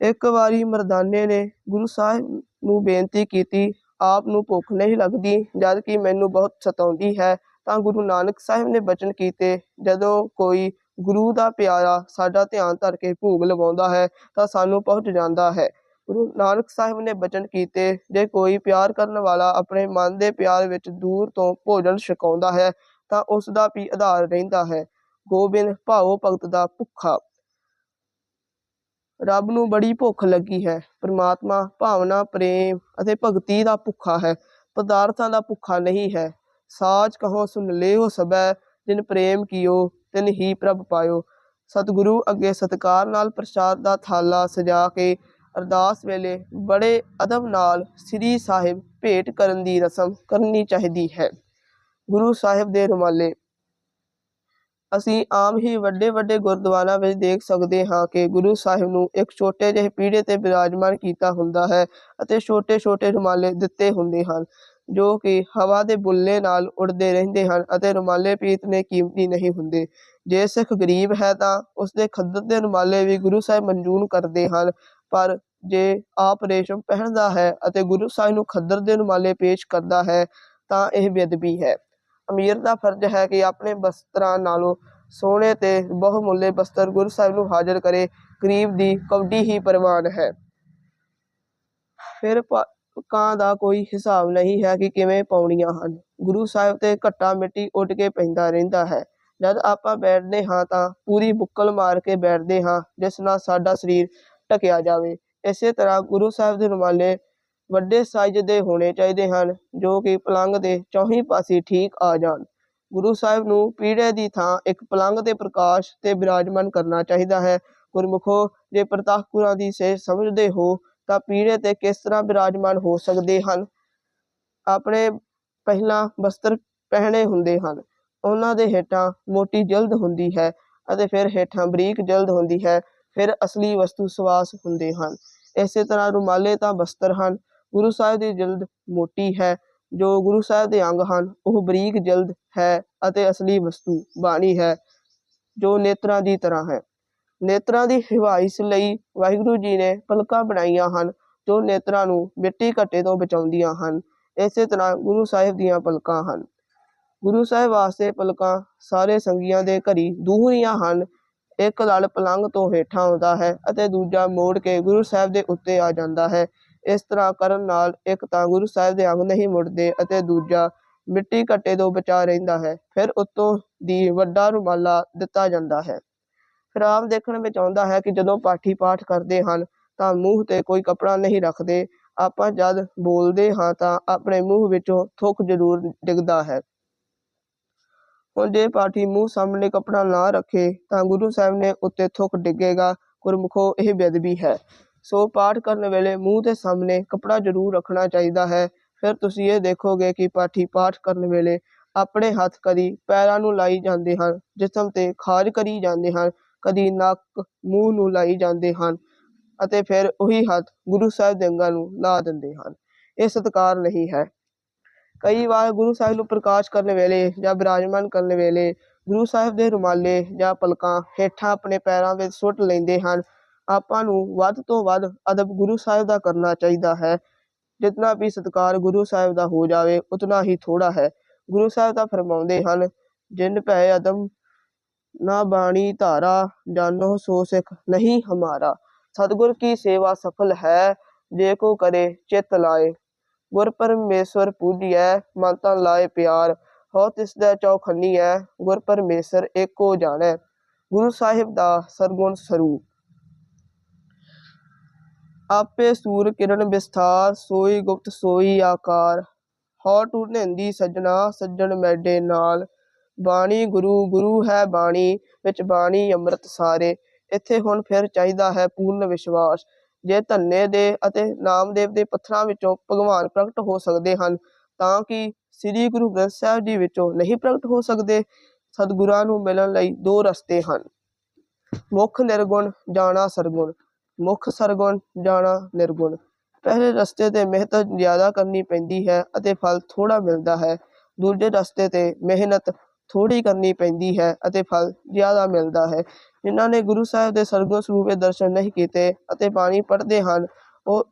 ਇੱਕ ਵਾਰੀ ਮਰਦਾਨੇ ਨੇ ਗੁਰੂ ਸਾਹਿਬ ਨੂੰ ਬੇਨਤੀ ਕੀਤੀ, ਆਪ ਨੂੰ ਭੁੱਖ ਨਹੀਂ ਲੱਗਦੀ, ਜਦ ਕਿ ਮੈਨੂੰ ਬਹੁਤ ਸਤਾਉਂਦੀ ਹੈ। ਤਾਂ ਗੁਰੂ ਨਾਨਕ ਸਾਹਿਬ ਨੇ ਬਚਨ ਕੀਤੇ, ਜਦੋਂ ਕੋਈ ਗੁਰੂ ਦਾ ਪਿਆਰਾ ਸਾਡਾ ਧਿਆਨ ਧਰ ਕੇ ਭੋਗ ਲਵਾਉਂਦਾ ਹੈ, ਤਾਂ ਸਾਨੂੰ ਪਹੁੰਚ ਜਾਂਦਾ ਹੈ। ਗੁਰੂ ਨਾਨਕ ਸਾਹਿਬ ਨੇ ਬਚਨ ਕੀਤੇ, ਜੇ ਕੋਈ ਪਿਆਰ ਕਰਨ ਵਾਲਾ ਆਪਣੇ ਮਨ ਦੇ ਪਿਆਰ ਵਿੱਚ ਦੂਰ ਤੋਂ ਭੋਜਨ ਛਕਾਉਂਦਾ ਹੈ, ਤਾਂ ਉਸ ਦਾ ਵੀ ਆਧਾਰ ਰਹਿੰਦਾ ਹੈ। ਗੋਬਿੰਦ ਭਾਉ ਭਗਤ ਦਾ ਭੁੱਖਾ। ਰੱਬ ਨੂੰ ਬੜੀ ਭੁੱਖ ਲੱਗੀ ਹੈ। ਪ੍ਰਮਾਤਮਾ ਭਾਵਨਾ, ਪ੍ਰੇਮ ਅਤੇ ਭਗਤੀ ਦਾ ਭੁੱਖਾ ਹੈ। ਪਦਾਰਥਾਂ ਦਾ ਭੁੱਖਾ ਨਹੀਂ ਹੈ। ਸਾਚ ਕਹੋ ਸੁਨ ਲਿਓ ਸਬੈ ਜਿਨ ਪ੍ਰੇਮ ਕੀਓ, ਤਿਨ ਹੀ ਪ੍ਰਭ ਪਾਇਓ। ਸਤਿਗੁਰੂ ਅੱਗੇ ਸਤਿਕਾਰ ਨਾਲ ਪ੍ਰਸ਼ਾਦ ਦਾ ਥਾਲਾ ਸਜਾ ਕੇ ਅਰਦਾਸ ਵੇਲੇ ਬੜੇ ਅਦਬ ਨਾਲ ਸ੍ਰੀ ਸਾਹਿਬ ਭੇਟ ਕਰਨ ਦੀ ਰਸਮ ਕਰਨੀ ਚਾਹੀਦੀ ਹੈ। ਗੁਰੂ ਸਾਹਿਬ ਦੇ ਰੁਮਾਲੇ। ਅਸੀਂ ਆਮ ਹੀ ਵੱਡੇ ਵੱਡੇ ਗੁਰਦੁਆਰਿਆਂ ਵਿੱਚ ਦੇਖ ਸਕਦੇ ਹਾਂ ਕਿ ਗੁਰੂ ਸਾਹਿਬ ਨੂੰ ਇੱਕ ਛੋਟੇ ਜਿਹੇ ਪੀੜੇ ਤੇ ਬਿਰਾਜਮਾਨ ਕੀਤਾ ਹੁੰਦਾ ਹੈ ਅਤੇ ਛੋਟੇ ਛੋਟੇ ਰੁਮਾਲੇ ਦਿੱਤੇ ਹੁੰਦੇ ਹਨ, ਜੋ ਕਿ ਹਵਾ ਦੇ ਬੁੱਲੇ ਨਾਲ ਉੱਡਦੇ ਰਹਿੰਦੇ ਹਨ ਅਤੇ ਰੁਮਾਲੇ ਪੀਤ ਨੇ ਕੀਮਤੀ ਨਹੀਂ ਹੁੰਦੇ। ਜੇ ਸਿੱਖ ਗਰੀਬ ਹੈ ਤਾਂ ਉਸਦੇ ਖੱਦਰ ਦੇ ਰੁਮਾਲੇ ਵੀ ਗੁਰੂ ਸਾਹਿਬ ਮਨਜ਼ੂਰ ਕਰਦੇ ਹਨ। ਪਰ ਜੇ ਆਪ ਰੇਸ਼ਮ ਪਹਿਨਦਾ ਹੈ ਅਤੇ ਗੁਰੂ ਸਾਹਿਬ ਨੂੰ ਖੱਦਰ ਦੇ ਰੁਮਾਲੇ ਪੇਸ਼ ਕਰਦਾ ਹੈ, ਤਾਂ ਇਹ ਬੇਅਦਬੀ ਹੈ। ਅਮੀਰ ਦਾ ਫਰਜ਼ ਹੈ ਕਿ ਆਪਣੇ ਬਸਤਰਾਂ ਨਾਲੋਂ ਸੋਹਣੇ ਤੇ ਬਹੁਮੁੱਲੇ ਬਸਤਰ ਗੁਰੂ ਸਾਹਿਬ ਨੂੰ ਹਾਜ਼ਰ ਕਰੇ, ਗਰੀਬ ਦੀ ਕੌਡੀ ਹੀ ਪ੍ਰਵਾਨ ਹੈ। ਫਿਰ ਕਾਂ ਦਾ ਕੋਈ ਹਿਸਾਬ ਨਹੀਂ ਹੈ ਕਿ ਕਿਵੇਂ ਪਾਉਣੀਆਂ ਹਨ। ਗੁਰੂ ਸਾਹਿਬ ਤੇ ਘੱਟਾ ਮਿੱਟੀ ਉੱਡ ਕੇ ਪੈਂਦਾ ਰਹਿੰਦਾ ਹੈ। ਜਦ ਆਪਾਂ ਬੈਠਦੇ ਹਾਂ ਤਾਂ ਪੂਰੀ ਬੁੱਕਲ ਮਾਰ ਕੇ ਬੈਠਦੇ ਹਾਂ, ਜਿਸ ਨਾਲ ਸਾਡਾ ਸਰੀਰ ਢਕਿਆ ਜਾਵੇ। ਇਸੇ ਤਰ੍ਹਾਂ ਗੁਰੂ ਸਾਹਿਬ ਦੇ ਰੁਮਾਲੇ ਵੱਡੇ ਸਾਈਜ਼ ਦੇ ਹੋਣੇ ਚਾਹੀਦੇ ਹਨ, ਜੋ ਕਿ ਪਲੰਗ ਦੇ ਚੌਹੀਂ ਪਾਸੇ ਠੀਕ ਆ ਜਾਣ। ਗੁਰੂ ਸਾਹਿਬ ਨੂੰ ਪੀੜੇ ਦੀ ਥਾਂ ਇੱਕ ਪਲੰਗ ਦੇ ਪ੍ਰਕਾਸ਼ ਤੇ ਬਿਰਾਜਮਾਨ ਕਰਨਾ ਚਾਹੀਦਾ ਹੈ। ਗੁਰਮੁਖੋ, ਜੇ ਪ੍ਰਤਾਪਪੁਰਾਂ ਦੀ ਸੇ ਸਮਝਦੇ ਹੋ, ਤਾਂ ਪੀੜੇ ਤੇ ਕਿਸ ਤਰ੍ਹਾਂ ਬਿਰਾਜਮਾਨ ਹੋ ਸਕਦੇ ਹਨ? ਆਪਣੇ ਪਹਿਲਾਂ ਬਸਤਰ ਪਹਿਨੇ ਹੁੰਦੇ ਹਨ। ਉਹਨਾਂ ਦੇ ਹੇਠਾਂ ਮੋਟੀ ਜਲਦ ਹੁੰਦੀ ਹੈ ਅਤੇ ਫਿਰ ਹੇਠਾਂ ਬਰੀਕ ਜਲਦ ਹੁੰਦੀ ਹੈ। ਫਿਰ ਅਸਲੀ ਵਸਤੂ ਸਵਾਸ ਹੁੰਦੇ ਹਨ। ਇਸੇ ਤਰ੍ਹਾਂ ਰੁਮਾਲੇ ਤਾਂ ਬਸਤਰ ਹਨ। ਗੁਰੂ ਸਾਹਿਬ ਦੀ ਜਲਦ ਮੋਟੀ ਹੈ। ਜੋ ਗੁਰੂ ਸਾਹਿਬ ਦੇ ਅੰਗ ਹਨ, ਉਹ ਬਰੀਕ ਜਲਦ ਹੈ ਅਤੇ ਅਸਲੀ ਵਸਤੂ, ਬਾਣੀ ਹੈ, ਜੋ ਨੇਤਰਾਂ ਦੀ ਤਰ੍ਹਾਂ ਹੈ। ਨੇਤਰਾਂ ਦੀ ਹਿਫਾਜ਼ਤ ਲਈ ਵਾਹਿਗੁਰੂ ਜੀ ਨੇ ਪਲਕਾਂ ਬਣਾਈਆਂ ਹਨ, ਜੋ ਨੇਤਰਾਂ ਨੂੰ ਮਿੱਟੀ ਘੱਟੇ ਤੋਂ ਬਚਾਉਂਦੀਆਂ ਹਨ। ਇਸੇ ਤਰ੍ਹਾਂ ਗੁਰੂ ਸਾਹਿਬ ਦੀਆਂ ਪਲਕਾਂ ਹਨ। ਗੁਰੂ ਸਾਹਿਬ ਵਾਸਤੇ ਪਲਕਾਂ ਸਾਰੇ ਸੰਗੀਆਂ ਦੇ ਘਰੀ ਦੂਹਰੀਆਂ ਹਨ। ਇੱਕ ਲੜ ਪਲੰਗ ਤੋਂ ਹੇਠਾਂ ਆਉਂਦਾ ਹੈ ਅਤੇ ਦੂਜਾ ਮੋੜ ਕੇ ਗੁਰੂ ਸਾਹਿਬ ਦੇ ਉੱਤੇ ਆ ਜਾਂਦਾ ਹੈ। ਇਸ ਤਰ੍ਹਾਂ ਕਰਨ ਨਾਲ ਇੱਕ ਤਾਂ ਗੁਰੂ ਸਾਹਿਬ ਦੇ ਅੰਗ ਨਹੀਂ ਮੁੜਦੇ ਅਤੇ ਦੂਜਾ ਮਿੱਟੀ ਘੱਟੇ ਤੋਂ ਬਚਾ ਰਹਿੰਦਾ ਹੈ, ਫਿਰ ਉੱਤੋਂ ਦੀ ਵੱਡਾ ਰੁਮਾਲਾ ਦਿੱਤਾ ਜਾਂਦਾ ਹੈ। ਫਿਰ ਦੇਖਣ ਵਿੱਚ ਆਉਂਦਾ ਹੈ ਕਿ ਜਦੋਂ ਪਾਠੀ ਪਾਠ ਕਰਦੇ ਹਨ ਤਾਂ ਮੂੰਹ ਤੇ ਕੋਈ ਕਪੜਾ ਨਹੀਂ ਰੱਖਦੇ। ਆਪਾਂ ਜਦ ਬੋਲਦੇ ਹਾਂ ਤਾਂ ਆਪਣੇ ਮੂੰਹ ਵਿੱਚੋਂ ਥੁੱਕ ਜ਼ਰੂਰ ਡਿੱਗਦਾ ਹੈ। ਹੁਣ ਜੇ ਪਾਠੀ ਮੂੰਹ ਸਾਹਮਣੇ ਕਪੜਾ ਨਾ ਰੱਖੇ ਤਾਂ ਗੁਰੂ ਸਾਹਿਬ ਨੇ ਉੱਤੇ ਥੁੱਕ ਡਿੱਗੇਗਾ, ਗੁਰਮੁਖੋ, ਇਹ ਬੇਅਦਬੀ ਹੈ। ਸੋ ਪਾਠ ਕਰਨ ਵੇਲੇ ਮੂੰਹ ਦੇ ਸਾਹਮਣੇ ਕਪੜਾ ਜ਼ਰੂਰ ਰੱਖਣਾ ਚਾਹੀਦਾ ਹੈ। ਫਿਰ ਤੁਸੀਂ ਇਹ ਦੇਖੋਗੇ ਕਿ ਪਾਠੀ ਪਾਠ ਕਰਨ ਵੇਲੇ ਆਪਣੇ ਹੱਥ ਕਦੀ ਪੈਰਾਂ ਨੂੰ ਲਾਈ ਜਾਂਦੇ ਹਨ, ਜਿਸਮ ਤੇ ਖਾਜ ਕਰੀ ਜਾਂਦੇ ਹਨ, ਕਦੀ ਨੱਕ ਮੂੰਹ ਨੂੰ ਲਾਈ ਜਾਂਦੇ ਹਨ ਅਤੇ ਫਿਰ ਉਹੀ ਹੱਥ ਗੁਰੂ ਸਾਹਿਬ ਦੇ ਅੰਗਾਂ ਨੂੰ ਲਾ ਦਿੰਦੇ ਹਨ। ਇਹ ਸਤਿਕਾਰ ਨਹੀਂ ਹੈ। ਕਈ ਵਾਰ ਗੁਰੂ ਸਾਹਿਬ ਨੂੰ ਪ੍ਰਕਾਸ਼ ਕਰਨ ਵੇਲੇ ਜਾਂ ਬਿਰਾਜਮਾਨ ਕਰਨ ਵੇਲੇ ਗੁਰੂ ਸਾਹਿਬ ਦੇ ਰੁਮਾਲੇ ਜਾਂ ਪਲਕਾਂ ਹੇਠਾਂ ਆਪਣੇ ਪੈਰਾਂ ਵਿੱਚ ਸੁੱਟ ਲੈਂਦੇ ਹਨ। ਆਪਾਂ ਨੂੰ ਵੱਧ ਤੋਂ ਵੱਧ ਅਦਬ ਗੁਰੂ ਸਾਹਿਬ ਦਾ ਕਰਨਾ ਚਾਹੀਦਾ ਹੈ। ਜਿਤਨਾ ਵੀ ਸਤਿਕਾਰ ਗੁਰੂ ਸਾਹਿਬ ਦਾ ਹੋ ਜਾਵੇ, ਉਤਨਾ ਹੀ ਥੋੜਾ ਹੈ। ਗੁਰੂ ਸਾਹਿਬ ਤਾਂ ਫਰਮਾਉਂਦੇ ਹਨ, ਜਿਨ ਭੈ ਅਦਮ ਨਾ ਬਾਣੀ ਧਾਰਾ ਜਾਨੋ ਸੋ ਸਿੱਖ ਨਹੀਂ ਹਮਾਰਾ। ਸਤਿਗੁਰ ਕੀ ਸੇਵਾ ਸਫਲ ਹੈ, ਜੇ ਕੋ ਕਰੇ ਚਿਤ ਲਾਏ। ਗੁਰ ਪਰਮੇਸ਼ਵਰ ਪੂਜੀਐ ਮਨ ਤਨ ਲਾਏ ਪਿਆਰ ਹੋ ਤਿਸ ਦਾ ਚੌਖੰਨੀ ਹੈ ਗੁਰ ਪਰਮੇਸ਼ਰ ਏਕੋ ਜਾਣੈ, ਗੁਰੂ ਸਾਹਿਬ ਦਾ ਸਰਗੁਣ ਸਰੂਪ। ਆਪੇ ਸੂਰ ਕਿਰਨ ਵਿਸਥਾਰ, ਸੋਈ ਗੁਪਤ ਸੋਈ ਆਕਾਰ, ਹਉ ਟੁਰਨੇਂਦੀ ਸੱਜਣਾ, ਸੱਜਣ ਮੈਡੇ ਨਾਲ। ਬਾਣੀ ਗੁਰੂ ਗੁਰੂ ਹੈ ਬਾਣੀ, ਵਿੱਚ ਬਾਣੀ ਅੰਮ੍ਰਿਤ ਸਾਰੇ, ਇੱਥੇ ਹੁਣ ਫਿਰ ਚਾਹੀਦਾ ਹੈ ਪੂਰਨ ਵਿਸ਼ਵਾਸ। ਜੇ ਧੰਨੇ ਦੇ ਅਤੇ ਨਾਮਦੇਵ ਦੇ ਪੱਥਰਾਂ ਵਿੱਚੋਂ ਭਗਵਾਨ ਪ੍ਰਗਟ ਹੋ ਸਕਦੇ ਹਨ, ਤਾਂ ਕਿ ਸ੍ਰੀ ਗੁਰੂ ਗ੍ਰੰਥ ਸਾਹਿਬ ਜੀ ਵਿੱਚੋਂ ਨਹੀਂ ਪ੍ਰਗਟ ਹੋ ਸਕਦੇ? ਸਤਿਗੁਰਾਂ ਨੂੰ ਮਿਲਣ ਲਈ ਦੋ ਰਸਤੇ ਹਨ। ਮੁੱਖ ਨਿਰਗੁਣ ਜਾਣਾ ਸਰਗੁਣ, ਮੁੱਖ ਸਰਗੁਣ ਜਾਣਾ ਨਿਰਗੁਣ। ਪਹਿਲੇ ਰਸਤੇ ਤੇ ਮਿਹਨਤ ਜ਼ਿਆਦਾ ਕਰਨੀ ਪੈਂਦੀ ਹੈ ਅਤੇ ਫਲ ਥੋੜਾ ਮਿਲਦਾ ਹੈ। ਦੂਜੇ ਰਸਤੇ ਤੇ ਮਿਹਨਤ ਥੋੜੀ ਕਰਨੀ ਪੈਂਦੀ ਹੈ ਅਤੇ ਫਲ ਜ਼ਿਆਦਾ ਮਿਲਦਾ ਹੈ। ਜਿਨ੍ਹਾਂ ਨੇ ਗੁਰੂ ਸਾਹਿਬ ਦੇ ਸਰਗੁਣ ਸਰੂਪ ਦੇ ਦਰਸ਼ਨ ਨਹੀਂ ਕੀਤੇ ਅਤੇ ਬਾਣੀ ਪੜ੍ਹਦੇ ਹਨ, ਉਹ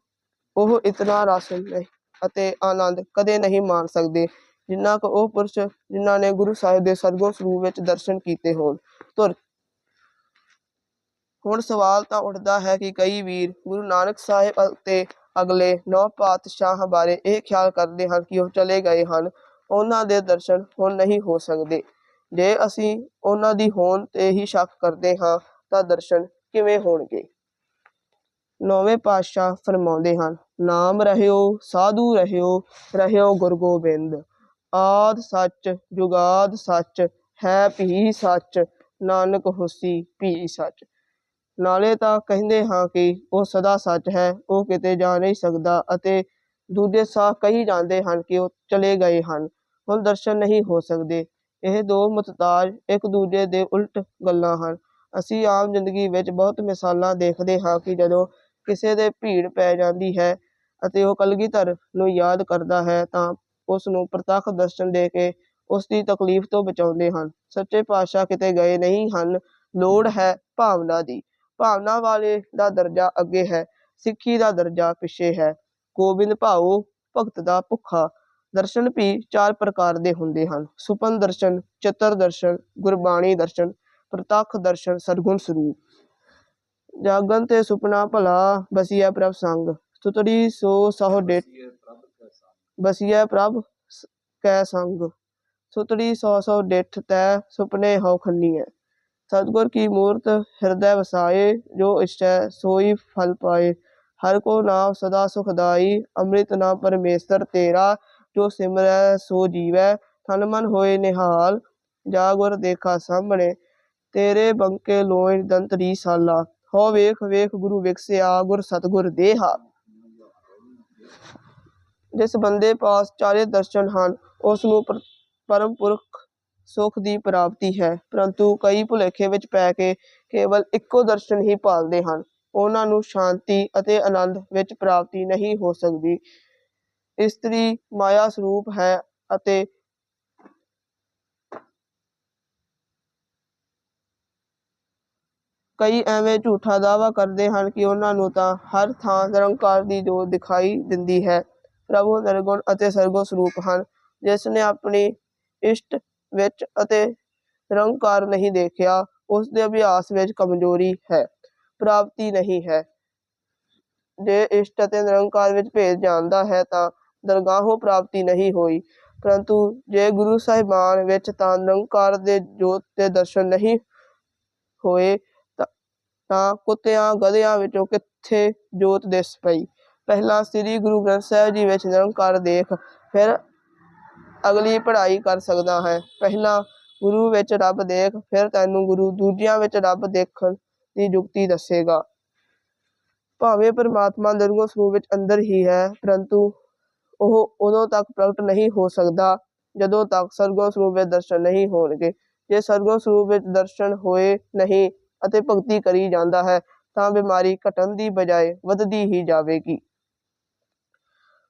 ਉਹ ਇਤਨਾ ਰਸ ਨਹੀਂ ਅਤੇ ਆਨੰਦ ਕਦੇ ਨਹੀਂ ਮਾਣ ਸਕਦੇ, ਜਿੰਨਾ ਕੁ ਉਹ ਪੁਰਸ਼ ਜਿਨ੍ਹਾਂ ਨੇ ਗੁਰੂ ਸਾਹਿਬ ਦੇ ਸਰਗੁਣ ਸਰੂਪ ਵਿੱਚ ਦਰਸ਼ਨ ਕੀਤੇ ਹੋਣ। ਤੁਰ ਹੁਣ ਸਵਾਲ ਤਾਂ ਉੱਠਦਾ ਹੈ ਕਿ ਕਈ ਵੀਰ ਗੁਰੂ ਨਾਨਕ ਸਾਹਿਬ ਅਤੇ ਅਗਲੇ ਨੌ ਪਾਤਸ਼ਾਹਾਂ ਬਾਰੇ ਇਹ ਖਿਆਲ ਕਰਦੇ ਹਨ ਕਿ ਉਹ ਚਲੇ ਗਏ ਹਨ, ਉਹਨਾਂ ਦੇ ਦਰਸ਼ਨ ਹੁਣ ਨਹੀਂ ਹੋ ਸਕਦੇ। ਜੇ ਅਸੀਂ ਉਹਨਾਂ ਦੀ ਹੋਣ ਤੇ ਹੀ ਸ਼ੱਕ ਕਰਦੇ ਹਾਂ, ਤਾਂ ਦਰਸ਼ਨ ਕਿਵੇਂ ਹੋਣਗੇ? ਨੌਵੇਂ ਪਾਤਸ਼ਾਹ ਫਰਮਾਉਂਦੇ ਹਨ, ਨਾਮ ਰਹਿਓ, ਸਾਧੂ ਰਹਿਓ ਰਹਿਓ ਗੁਰ ਗੋਬਿੰਦ। ਆਦ ਸੱਚ, ਜੁਗਾਦ ਸੱਚ, ਹੈ ਭੀ ਸੱਚ, ਨਾਨਕ ਹੋਸੀ ਭੀ ਸੱਚ। ਨਾਲੇ ਤਾਂ ਕਹਿੰਦੇ ਹਾਂ ਕਿ ਉਹ ਸਦਾ ਸੱਚ ਹੈ, ਉਹ ਕਿਤੇ ਜਾ ਨਹੀਂ ਸਕਦਾ ਅਤੇ ਦੂਜੇ ਸਾਹ ਕਹੀ ਜਾਂਦੇ ਹਨ ਕਿ ਉਹ ਚਲੇ ਗਏ ਹਨ, ਹੁਣ ਦਰਸ਼ਨ ਨਹੀਂ ਹੋ ਸਕਦੇ। ਇਹ ਦੋ ਮੁਹਤਾਜ ਇੱਕ ਦੂਜੇ ਦੇ ਉਲਟ ਗੱਲਾਂ ਹਨ। ਅਸੀਂ ਆਮ ਜ਼ਿੰਦਗੀ ਵਿੱਚ ਬਹੁਤ ਮਿਸਾਲਾਂ ਦੇਖਦੇ ਹਾਂ ਕਿ ਜਦੋਂ ਕਿਸੇ ਦੇ ਭੀੜ ਪੈ ਜਾਂਦੀ ਹੈ ਅਤੇ ਉਹ ਕਲਗੀਧਰ ਨੂੰ ਯਾਦ ਕਰਦਾ ਹੈ ਤਾਂ ਉਸ ਨੂੰ ਪ੍ਰਤੱਖ ਦਰਸ਼ਨ ਦੇ ਕੇ ਉਸ ਦੀ ਤਕਲੀਫ ਤੋਂ ਬਚਾਉਂਦੇ ਹਨ। ਸੱਚੇ ਪਾਤਸ਼ਾਹ ਕਿਤੇ ਗਏ ਨਹੀਂ ਹਨ, ਲੋੜ ਹੈ ਭਾਵਨਾ ਦੀ। ਭਾਵਨਾ ਵਾਲੇ ਦਾ ਦਰਜਾ ਅੱਗੇ ਹੈ, ਸਿੱਖੀ ਦਾ ਦਰਜਾ ਪਿੱਛੇ ਹੈ। ਗੋਬਿੰਦ ਭਾਉ ਭਗਤ ਦਾ ਭੁੱਖਾ ਦਰਸ਼ਨ ਵੀ ਚਾਰ ਪ੍ਰਕਾਰ ਦੇ ਹੁੰਦੇ ਹਨ। ਸੁਪਨ ਦਰਸ਼ਨ ਚਤਰ ਦਰਸ਼ਨ ਗੁਰਬਾਣੀ ਦਰਸ਼ਨ ਪ੍ਰਤੱਖ ਦਰਸ਼ਨ ਸਰਗੁਣ ਸਰੂਪ। ਜਾਗਨ ਤੇ ਸੁਪਨਾ ਭਲਾ ਬਸੀਆ ਪ੍ਰਭ ਸੰਗ। ਤੁਤੜੀ ਸੋ ਸਹੁ ਡਿਠ ਬਸੀਆ ਪ੍ਰਭ ਕੈ ਸੰਗ। ਸੁਤੜੀ ਸੋ ਸੋ ਡਿਠ ਤੈ ਸੁਪਨੇ ਹੋ ਖੰਨੀਐ। ਸਤਿਗੁਰ ਕੀ ਮੂਰਤ ਹਿਰਦੈ ਵਸਾਏ ਜੋ ਇਛੈ ਸੋਈ ਫਲ ਪਾਏ। ਹਰ ਕੋ ਨਾਮ ਸਦਾ ਸੁਖਦਾਈ ਅੰਮ੍ਰਿਤ ਨਾਮ ਪਰਮੇਸ਼ਰ ਤੇਰਾ। ਜੋ ਸਿਮਰੈ ਸੋ ਜੀਵੈ ਤਨ ਮਨ ਹੋਏ ਨਿਹਾਲ ਜਾ ਗੁਰ ਦੇਖਾ ਸਾਹਮਣੇ, ਤੇਰੇ ਬੰਕੇ ਲੋਇ ਦੰਤਰੀ ਸਾਲਾ ਹੋ ਵੇਖ ਵੇਖ ਗੁਰੂ ਵਿਖਸਿਆ ਗੁਰ ਸਤਗੁਰ ਦੇਹਾ। ਜਿਸ ਬੰਦੇ ਪਾਸ ਚਾਰੇ ਦਰਸ਼ਨ ਹਨ ਉਸ ਨੂੰ ਪਰਮ ਪੁਰਖ ਸੁਖ ਦੀ ਪ੍ਰਾਪਤੀ ਹੈ, ਪਰੰਤੂ ਕਈ ਭੁਲੇਖੇ ਵਿੱਚ ਪੈ ਕੇ ਕੇਵਲ ਇੱਕੋ ਦਰਸ਼ਨ ਹੀ ਪਾਲਦੇ ਹਨ। ਉਹਨਾਂ ਨੂੰ ਸ਼ਾਂਤੀ ਅਤੇ ਆਨੰਦ ਵਿੱਚ ਪ੍ਰਾਪਤੀ ਨਹੀਂ ਹੋ ਸਕਦੀ। ਇਸਤਰੀ ਮਾਇਆ ਸਰੂਪ ਹੈ ਅਤੇ ਕਈ ਐਵੇਂ ਝੂਠਾ ਦਾਵਾ ਕਰਦੇ ਹਨ ਕਿ ਉਹਨਾਂ ਨੂੰ ਤਾਂ ਹਰ ਥਾਂ ਨਿਰੰਕਾਰ ਦੀ ਜੋਤ ਦਿਖਾਈ ਦਿੰਦੀ ਹੈ। ਪ੍ਰਭੂ ਨਿਰਗੁਣ ਅਤੇ ਸਰਗੁਣ ਸਰੂਪ ਹਨ। ਜਿਸ ਨੇ ਆਪਣੀ ਇਸ਼ਟ ਵਿੱਚ ਅਤੇ ਨਿਰੰਕਾਰ ਨਹੀਂ ਦੇਖਿਆ, ਉਸ ਦੇ ਅਭਿਆਸ ਵਿੱਚ ਕਮਜ਼ੋਰੀ ਹੈ, ਪ੍ਰਾਪਤੀ ਨਹੀਂ ਹੈ। ਜੇ ਇਸ਼ਟ ਅਤੇ ਨਿਰੰਕਾਰ ਵਿੱਚ ਭੇਦ ਜਾਣਦਾ ਹੈ ਤਾਂ ਦਰਗਾਹੋਂ ਪ੍ਰਾਪਤੀ ਨਹੀਂ ਹੋਈ। ਪਰੰਤੂ ਜੇ ਗੁਰੂ ਸਾਹਿਬਾਨ ਵਿੱਚ ਤਾਂ ਨਿਰੰਕਾਰ ਦੇ ਜੋਤ ਦੇ ਦਰਸ਼ਨ ਨਹੀਂ ਹੋਏ, ਤਾਂ- ਕੁੱਤਿਆਂ ਗਧਿਆਂ ਵਿੱਚੋਂ ਕਿੱਥੇ ਜੋਤ ਦਿਸ ਪਈ? ਪਹਿਲਾਂ ਸ੍ਰੀ ਗੁਰੂ ਗ੍ਰੰਥ ਸਾਹਿਬ ਜੀ ਵਿੱਚ ਨਿਰੰਕਾਰ ਦੇਖ, ਫਿਰ ਅਗਲੀ ਪੜ੍ਹਾਈ ਕਰ ਸਕਦਾ ਹੈ। ਪਹਿਲਾਂ ਗੁਰੂ ਵਿੱਚ ਰੱਬ ਦੇਖ, ਫਿਰ ਤੈਨੂੰ ਗੁਰੂ, ਦੂਜਿਆਂ ਵਿੱਚ ਰੱਬ ਦੇਖਣ ਦੀ ਯੁਕਤੀ ਦੱਸੇਗਾ। ਭਾਵੇਂ ਪਰਮਾਤਮਾ ਨਿਰਗੁਣ ਸਰੂਪ ਵਿੱਚ ਅੰਦਰ ਹੀ ਹੈ, ਪਰੰਤੂ ਉਹ ਉਦੋਂ ਤੱਕ ਪ੍ਰਗਟ ਨਹੀਂ ਹੋ ਸਕਦਾ, ਜਦੋਂ ਤੱਕ ਸਰਗੁਣ ਸਰੂਪ ਵਿੱਚ ਦਰਸ਼ਨ ਨਹੀਂ ਹੋਣਗੇ। ਜੇ ਸਰਗੋ ਸਰੂਪ ਵਿੱਚ ਦਰਸ਼ਨ ਹੋਏ ਨਹੀਂ ਅਤੇ ਭਗਤੀ ਕਰੀ ਜਾਂਦਾ ਹੈ, ਤਾਂ ਬਿਮਾਰੀ ਘਟਣ ਦੀ ਬਜਾਏ ਵੱਧਦੀ ਹੀ ਜਾਵੇਗੀ।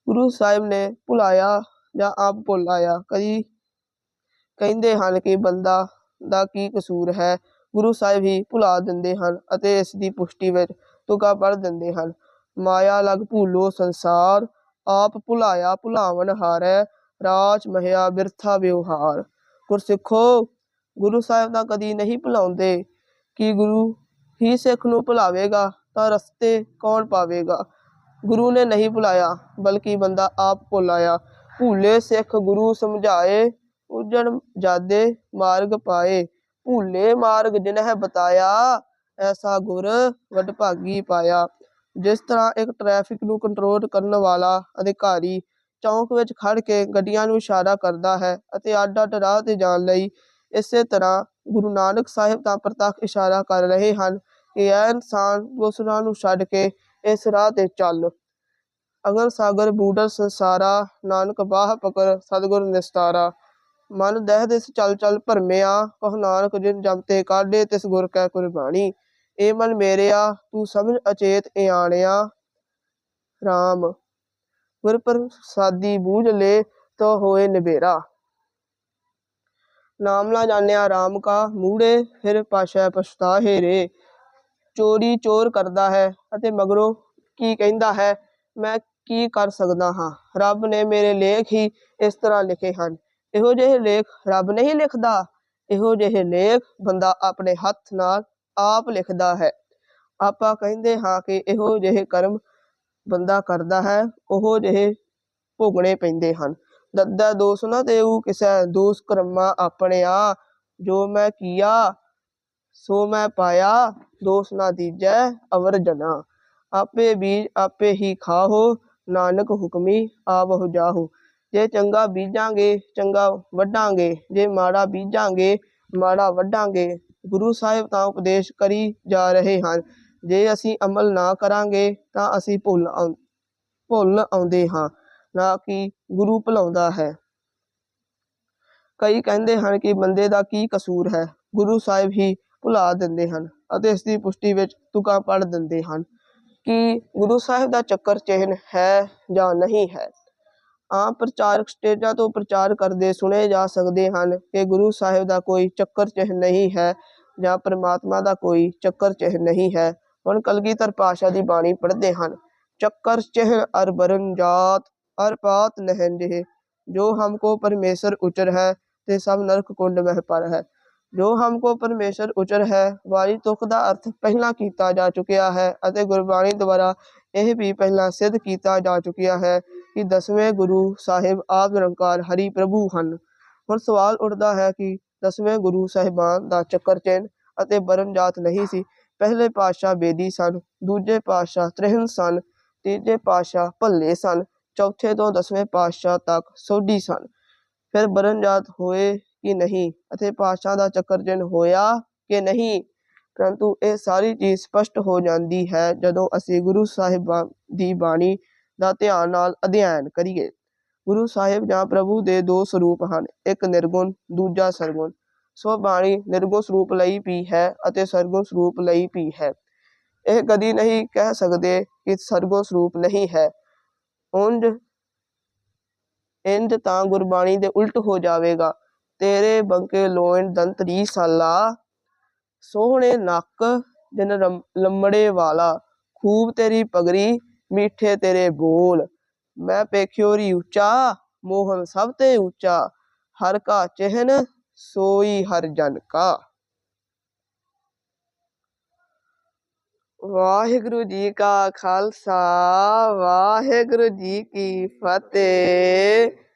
ਗੁਰੂ ਸਾਹਿਬ ਨੇ ਭੁਲਾਇਆ ਜਾਂ ਆਪ ਭੁਲਾਇਆ ਕਈ ਕਹਿੰਦੇ ਹਨ ਕਿ ਬੰਦਾ ਦਾ ਕੀ ਕਸੂਰ ਹੈ, ਗੁਰੂ ਸਾਹਿਬ ਹੀ ਭੁਲਾ ਦਿੰਦੇ ਹਨ ਅਤੇ ਇਸ ਦੀ ਪੁਸ਼ਟੀ ਵਿੱਚ ਤੁਕਾਂ ਪੜ੍ਹ ਦਿੰਦੇ ਹਨ। ਮਾਇਆ ਲਗ ਭੂਲੋ ਸੰਸਾਰ ਆਪ ਭੁਲਾਇਆ ਭੁਲਾਵਨ ਹਾਰੈ, ਰਾਜ ਮਹਿਆ ਬਿਰਥਾ ਵਿਵਹਾਰ। ਗੁਰਸਿੱਖੋ, ਗੁਰੂ ਸਾਹਿਬ ਤਾਂ ਕਦੀ ਨਹੀਂ ਭੁਲਾਉਂਦੇ ਕਿ ਗੁਰੂ ਹੀ ਸਿੱਖ ਨੂੰ ਭੁਲਾਵੇਗਾ ਤਾਂ ਰਸਤੇ ਕੌਣ ਪਾਵੇਗਾ? ਗੁਰੂ ਨੇ ਨਹੀਂ ਭੁਲਾਇਆ, ਬਲਕਿ ਬੰਦਾ ਆਪ ਭੁਲਾਇਆ। ਭੂਲੇ ਸਿੱਖ ਗੁਰੂ ਸਮਝਾਏ ਉਜਣ ਜਾਦੇ ਮਾਰਗ ਪਾਏ। ਭੂਲੇ ਮਾਰਗ ਜਿਨਹਿ ਬਤਾਇਆ, ਐਸਾ ਗੁਰ ਵਡਭਾਗੀ ਪਾਇਆ। ਜਿਸ ਤਰ੍ਹਾਂ ਇੱਕ ਟ੍ਰੈਫਿਕ ਨੂੰ ਕੰਟਰੋਲ ਕਰਨ ਵਾਲਾ ਅਧਿਕਾਰੀ ਚੌਂਕ ਵਿੱਚ ਖੜ ਕੇ ਗੱਡੀਆਂ ਨੂੰ ਇਸ਼ਾਰਾ ਕਰਦਾ ਹੈ ਅਤੇ ਅੱਡ ਅੱਡ ਰਾਹ ਤੇ ਜਾਣ ਲਈ ਇਸੇ ਤਰ੍ਹਾਂ ਗੁਰੂ ਨਾਨਕ ਸਾਹਿਬ ਤਾਂ ਪ੍ਰਤੱਖ ਇਸ਼ਾਰਾ ਕਰ ਰਹੇ ਹਨ ਕਿ ਇਹ ਇਨਸਾਨ ਦੂਸਰਾਂ ਨੂੰ ਛੱਡ ਕੇ ਇਸ ਰਾਹ ਤੇ ਚੱਲ। ਅਗਰ ਸਾਗਰ ਬੂਡਰ ਸੰਸਾਰਾ, ਨਾਨਕ ਬਾਹ ਪਕੜ, ਸਤਿਗੁਰ ਨਿਸਤਾਰਾ, ਮਨ ਦਹਿ ਦਿਸ ਚਲ ਚਲ ਭਰਮਿਆ, ਕਹ ਨਾਨਕ ਜਿਨ ਜਮ ਤੇ ਕਾਢੇ ਤਿਸ ਗੁਰ ਕੈ ਕੁਰਬਾਨੀ ਏ ਮਨ ਮੇਰਿਆ ਤੂੰ ਸਮਝ ਅਚੇਤ ਇਆਣਿਆ RAM ਗੁਰ ਪ੍ਰਸਾਦੀ ਬੂਝ ਲੈ ਤੋ ਹੋਏ ਨਿਬੇਰਾ ਨਾਮ ਨਾ ਜਾਣਿਆ RAM ਕਾ ਮੂੜੇ, ਫਿਰ ਪਾਸ਼ਾ ਪਛਤਾਹੇ ਰੇ ਚੋਰੀ ਚੋਰ ਕਰਦਾ ਹੈ ਅਤੇ ਮਗਰੋਂ ਕੀ ਕਹਿੰਦਾ ਹੈ, ਮੈਂ ਕੀ ਕਰ ਸਕਦਾ ਹਾਂ? ਰੱਬ ਨੇ ਮੇਰੇ ਲੇਖ ਹੀ ਇਸ ਤਰ੍ਹਾਂ ਲਿਖੇ ਹਨ। ਇਹੋ ਜਿਹੇ ਲੇਖ ਰੱਬ ਨਹੀਂ ਲਿਖਦਾ। ਇਹੋ ਜਿਹੇ ਲੇਖ ਬੰਦਾ ਆਪਣੇ ਹੱਥ ਨਾਲ ਆਪ ਲਿਖਦਾ ਹੈ। ਆਪਾਂ ਕਹਿੰਦੇ ਹਾਂ ਕਿ ਇਹੋ ਜਿਹੇ ਕਰਮ ਬੰਦਾ ਕਰਦਾ ਹੈ, ਉਹ ਜਿਹੇ ਭੋਗਣੇ ਪੈਂਦੇ ਹਨ। ਦੱਦਾ ਦੋਸ ਨਾ ਦੇਊ ਕਿਸੈ ਦੋਸ ਕਰਮਾ ਆਪਣਿਆ ਜੋ ਮੈਂ ਕੀਆ, ਸੋ ਮੈਂ ਪਾਇਆ, ਦੋਸ ਨਾ ਦੀਜੈ ਅਵਰ ਜਨਾ। ਆਪੇ ਬੀਜ ਆਪੇ ਹੀ ਖਾਹੋ, ਨਾਨਕ ਹੁਕਮੀ ਆਵਹੁ ਜਾਹੋ। ਜੇ ਚੰਗਾ ਬੀਜਾਂਗੇ, ਚੰਗਾ ਵੱਢਾਂਗੇ, ਜੇ ਮਾੜਾ ਬੀਜਾਂਗੇ, ਮਾੜਾ ਵੱਢਾਂਗੇ ਗੁਰੂ ਸਾਹਿਬ ਤਾਂ ਉਪਦੇਸ਼ ਕਰੀ ਜਾ ਰਹੇ ਹਨ। ਜੇ ਅਸੀਂ ਅਮਲ ਨਾ ਕਰਾਂਗੇ ਤਾਂ ਅਸੀਂ ਭੁੱਲ ਆਉਂ, ਭੁੱਲ ਆਉਂਦੇ ਹਾਂ, ਨਾ ਕਿ ਗੁਰੂ ਭੁਲਾਉਂਦਾ ਹੈ। ਕਈ ਕਹਿੰਦੇ ਹਨ ਕਿ ਬੰਦੇ ਦਾ ਕੀ ਕਸੂਰ ਹੈ? ਗੁਰੂ ਸਾਹਿਬ ਹੀ ਭੁਲਾ ਦਿੰਦੇ ਹਨ ਅਤੇ ਇਸ ਦੀ ਪੁਸ਼ਟੀ ਵਿੱਚ ਤੁਕਾਂ ਪੜ ਦਿੰਦੇ ਹਨ ਕਿ ਗੁਰੂ ਸਾਹਿਬ ਦਾ ਚੱਕਰ ਚਿਹਨ ਹੈ ਜਾਂ ਨਹੀਂ ਹੈ। ਆਮ ਪ੍ਰਚਾਰਕ ਸਟੇਜਾਂ ਤੋਂ ਪ੍ਰਚਾਰ ਕਰਦੇ ਸੁਣੇ ਜਾ ਸਕਦੇ ਹਨ ਕਿ ਗੁਰੂ ਸਾਹਿਬ ਦਾ ਕੋਈ ਚੱਕਰ ਚਿਹਨ ਨਹੀਂ ਹੈ ਜਾਂ ਪਰਮਾਤਮਾ ਦਾ ਕੋਈ ਚੱਕਰ ਚਿਹ ਨਹੀਂ ਹੈ। ਹੁਣ ਕਲਗੀਧਰ ਪਾਸ਼ਾ ਦੀ ਬਾਣੀ ਪੜ੍ਹਦੇ ਹਨ, ਚੱਕਰ ਚਿਹਨ ਅਰ ਬਰਨ ਜਾਤ, ਅਰ ਪਾਤ ਲਹਿੰਦੇ ਜੋ ਹਮਕੋ ਪਰਮੇਸ਼ਰ ਉਚਰ ਹੈ, ਤੇ ਸਭ ਨਰਕ ਕੁੰਡ ਮਹਿ ਪਰ ਹੈ। ਜੋ ਹਮਕੋ ਪਰਮੇਸ਼ਰ ਉਚਰ ਹੈ, ਵਾਲੀ ਤੁਕ ਦਾ ਅਰਥ ਪਹਿਲਾਂ ਕੀਤਾ ਜਾ ਚੁੱਕਿਆ ਹੈ ਅਤੇ ਗੁਰਬਾਣੀ ਦੁਆਰਾ ਇਹ ਵੀ ਪਹਿਲਾਂ ਸਿੱਧ ਕੀਤਾ ਜਾ ਚੁੱਕਿਆ ਹੈ ਕਿ ਦਸਵੇਂ ਗੁਰੂ ਸਾਹਿਬ ਆਪ ਨਿਰੰਕਾਰ ਹਰੀ ਪ੍ਰਭੂ ਹਨ। ਹੁਣ ਸਵਾਲ ਉੱਠਦਾ ਹੈ ਕਿ ਦਸਵੇਂ ਗੁਰੂ ਸਾਹਿਬਾਨ ਦਾ ਚੱਕਰ ਚਿੰਨ ਅਤੇ ਬਰਨ ਜਾਤ ਨਹੀਂ ਸੀ। ਪਹਿਲੇ ਪਾਤਸ਼ਾਹ ਬੇਦੀ ਸਨ, ਦੂਜੇ ਪਾਤਸ਼ਾਹ ਤ੍ਰਿਹਨ ਸਨ, ਤੀਜੇ ਪਾਤਸ਼ਾਹ ਭੱਲੇ ਸਨ, ਚੌਥੇ ਤੋਂ ਦਸਵੇਂ ਪਾਤਸ਼ਾਹ ਤੱਕ ਸੋਢੀ ਸਨ। ਫਿਰ ਬਰਨ ਜਾਤ ਹੋਏ ਕਿ ਨਹੀਂ ਅਤੇ ਪਾਤਸ਼ਾਹ ਦਾ ਚੱਕਰ ਚਿੰਨ ਹੋਇਆ ਕਿ ਨਹੀਂ? ਪਰੰਤੂ ਇਹ ਸਾਰੀ ਚੀਜ਼ ਸਪਸ਼ਟ ਹੋ ਜਾਂਦੀ ਹੈ ਜਦੋਂ ਅਸੀਂ ਗੁਰੂ ਸਾਹਿਬਾਂ ਦੀ ਬਾਣੀ ਦਾ ਧਿਆਨ ਨਾਲ ਅਧਿਐਨ ਕਰੀਏ। ਗੁਰੂ ਸਾਹਿਬ ਜਾਂ ਪ੍ਰਭੂ ਦੇ ਦੋ ਸਰੂਪ ਹਨ, ਇੱਕ ਨਿਰਗੁਣ, ਦੂਜਾ ਸਰਗੁਣ। ਸੋ ਬਾਣੀ ਨਿਰਗੁਣ ਸਰੂਪ ਲਈ ਵੀ ਹੈ ਅਤੇ ਸਰਗੁਣ ਸਰੂਪ ਲਈ ਵੀ ਹੈ। ਇਹ ਕਦੀ ਨਹੀਂ ਕਹਿ ਸਕਦੇ ਕਿ ਸਰਗੁਣ ਸਰੂਪ ਨਹੀਂ ਹੈ। ਉਂਝ ਇੰਜ ਤਾਂ ਗੁਰਬਾਣੀ ਦੇ ਉਲਟ ਹੋ ਜਾਵੇਗਾ। ਤੇਰੇ ਬੰਕੇ ਲੋਇਣ ਦੰਤਰੀ ਸਾਲਾ, ਸੋਹਣੇ ਨੱਕ ਦਿਨ ਰਮ- ਲੰਮੜੇ ਵਾਲਾ, ਖੂਬ ਤੇਰੀ ਪਗਰੀ, ਮੀਠੇ ਤੇਰੇ ਬੋਲ। ਮੈਂ ਪੇਖਿਓਰੀ ਉੱਚਾ, ਮੋਹਨ ਸਭ ਤੇ ਉੱਚਾ, ਹਰ ਕਾ ਚਿਹਨ ਸੋਈ ਹਰ ਜਨ ਕਾ। ਵਾਹਿਗੁਰੂ ਜੀ ਕਾ ਖਾਲਸਾ, ਵਾਹਿਗੁਰੂ ਜੀ ਕੀ ਫਤਿਹ।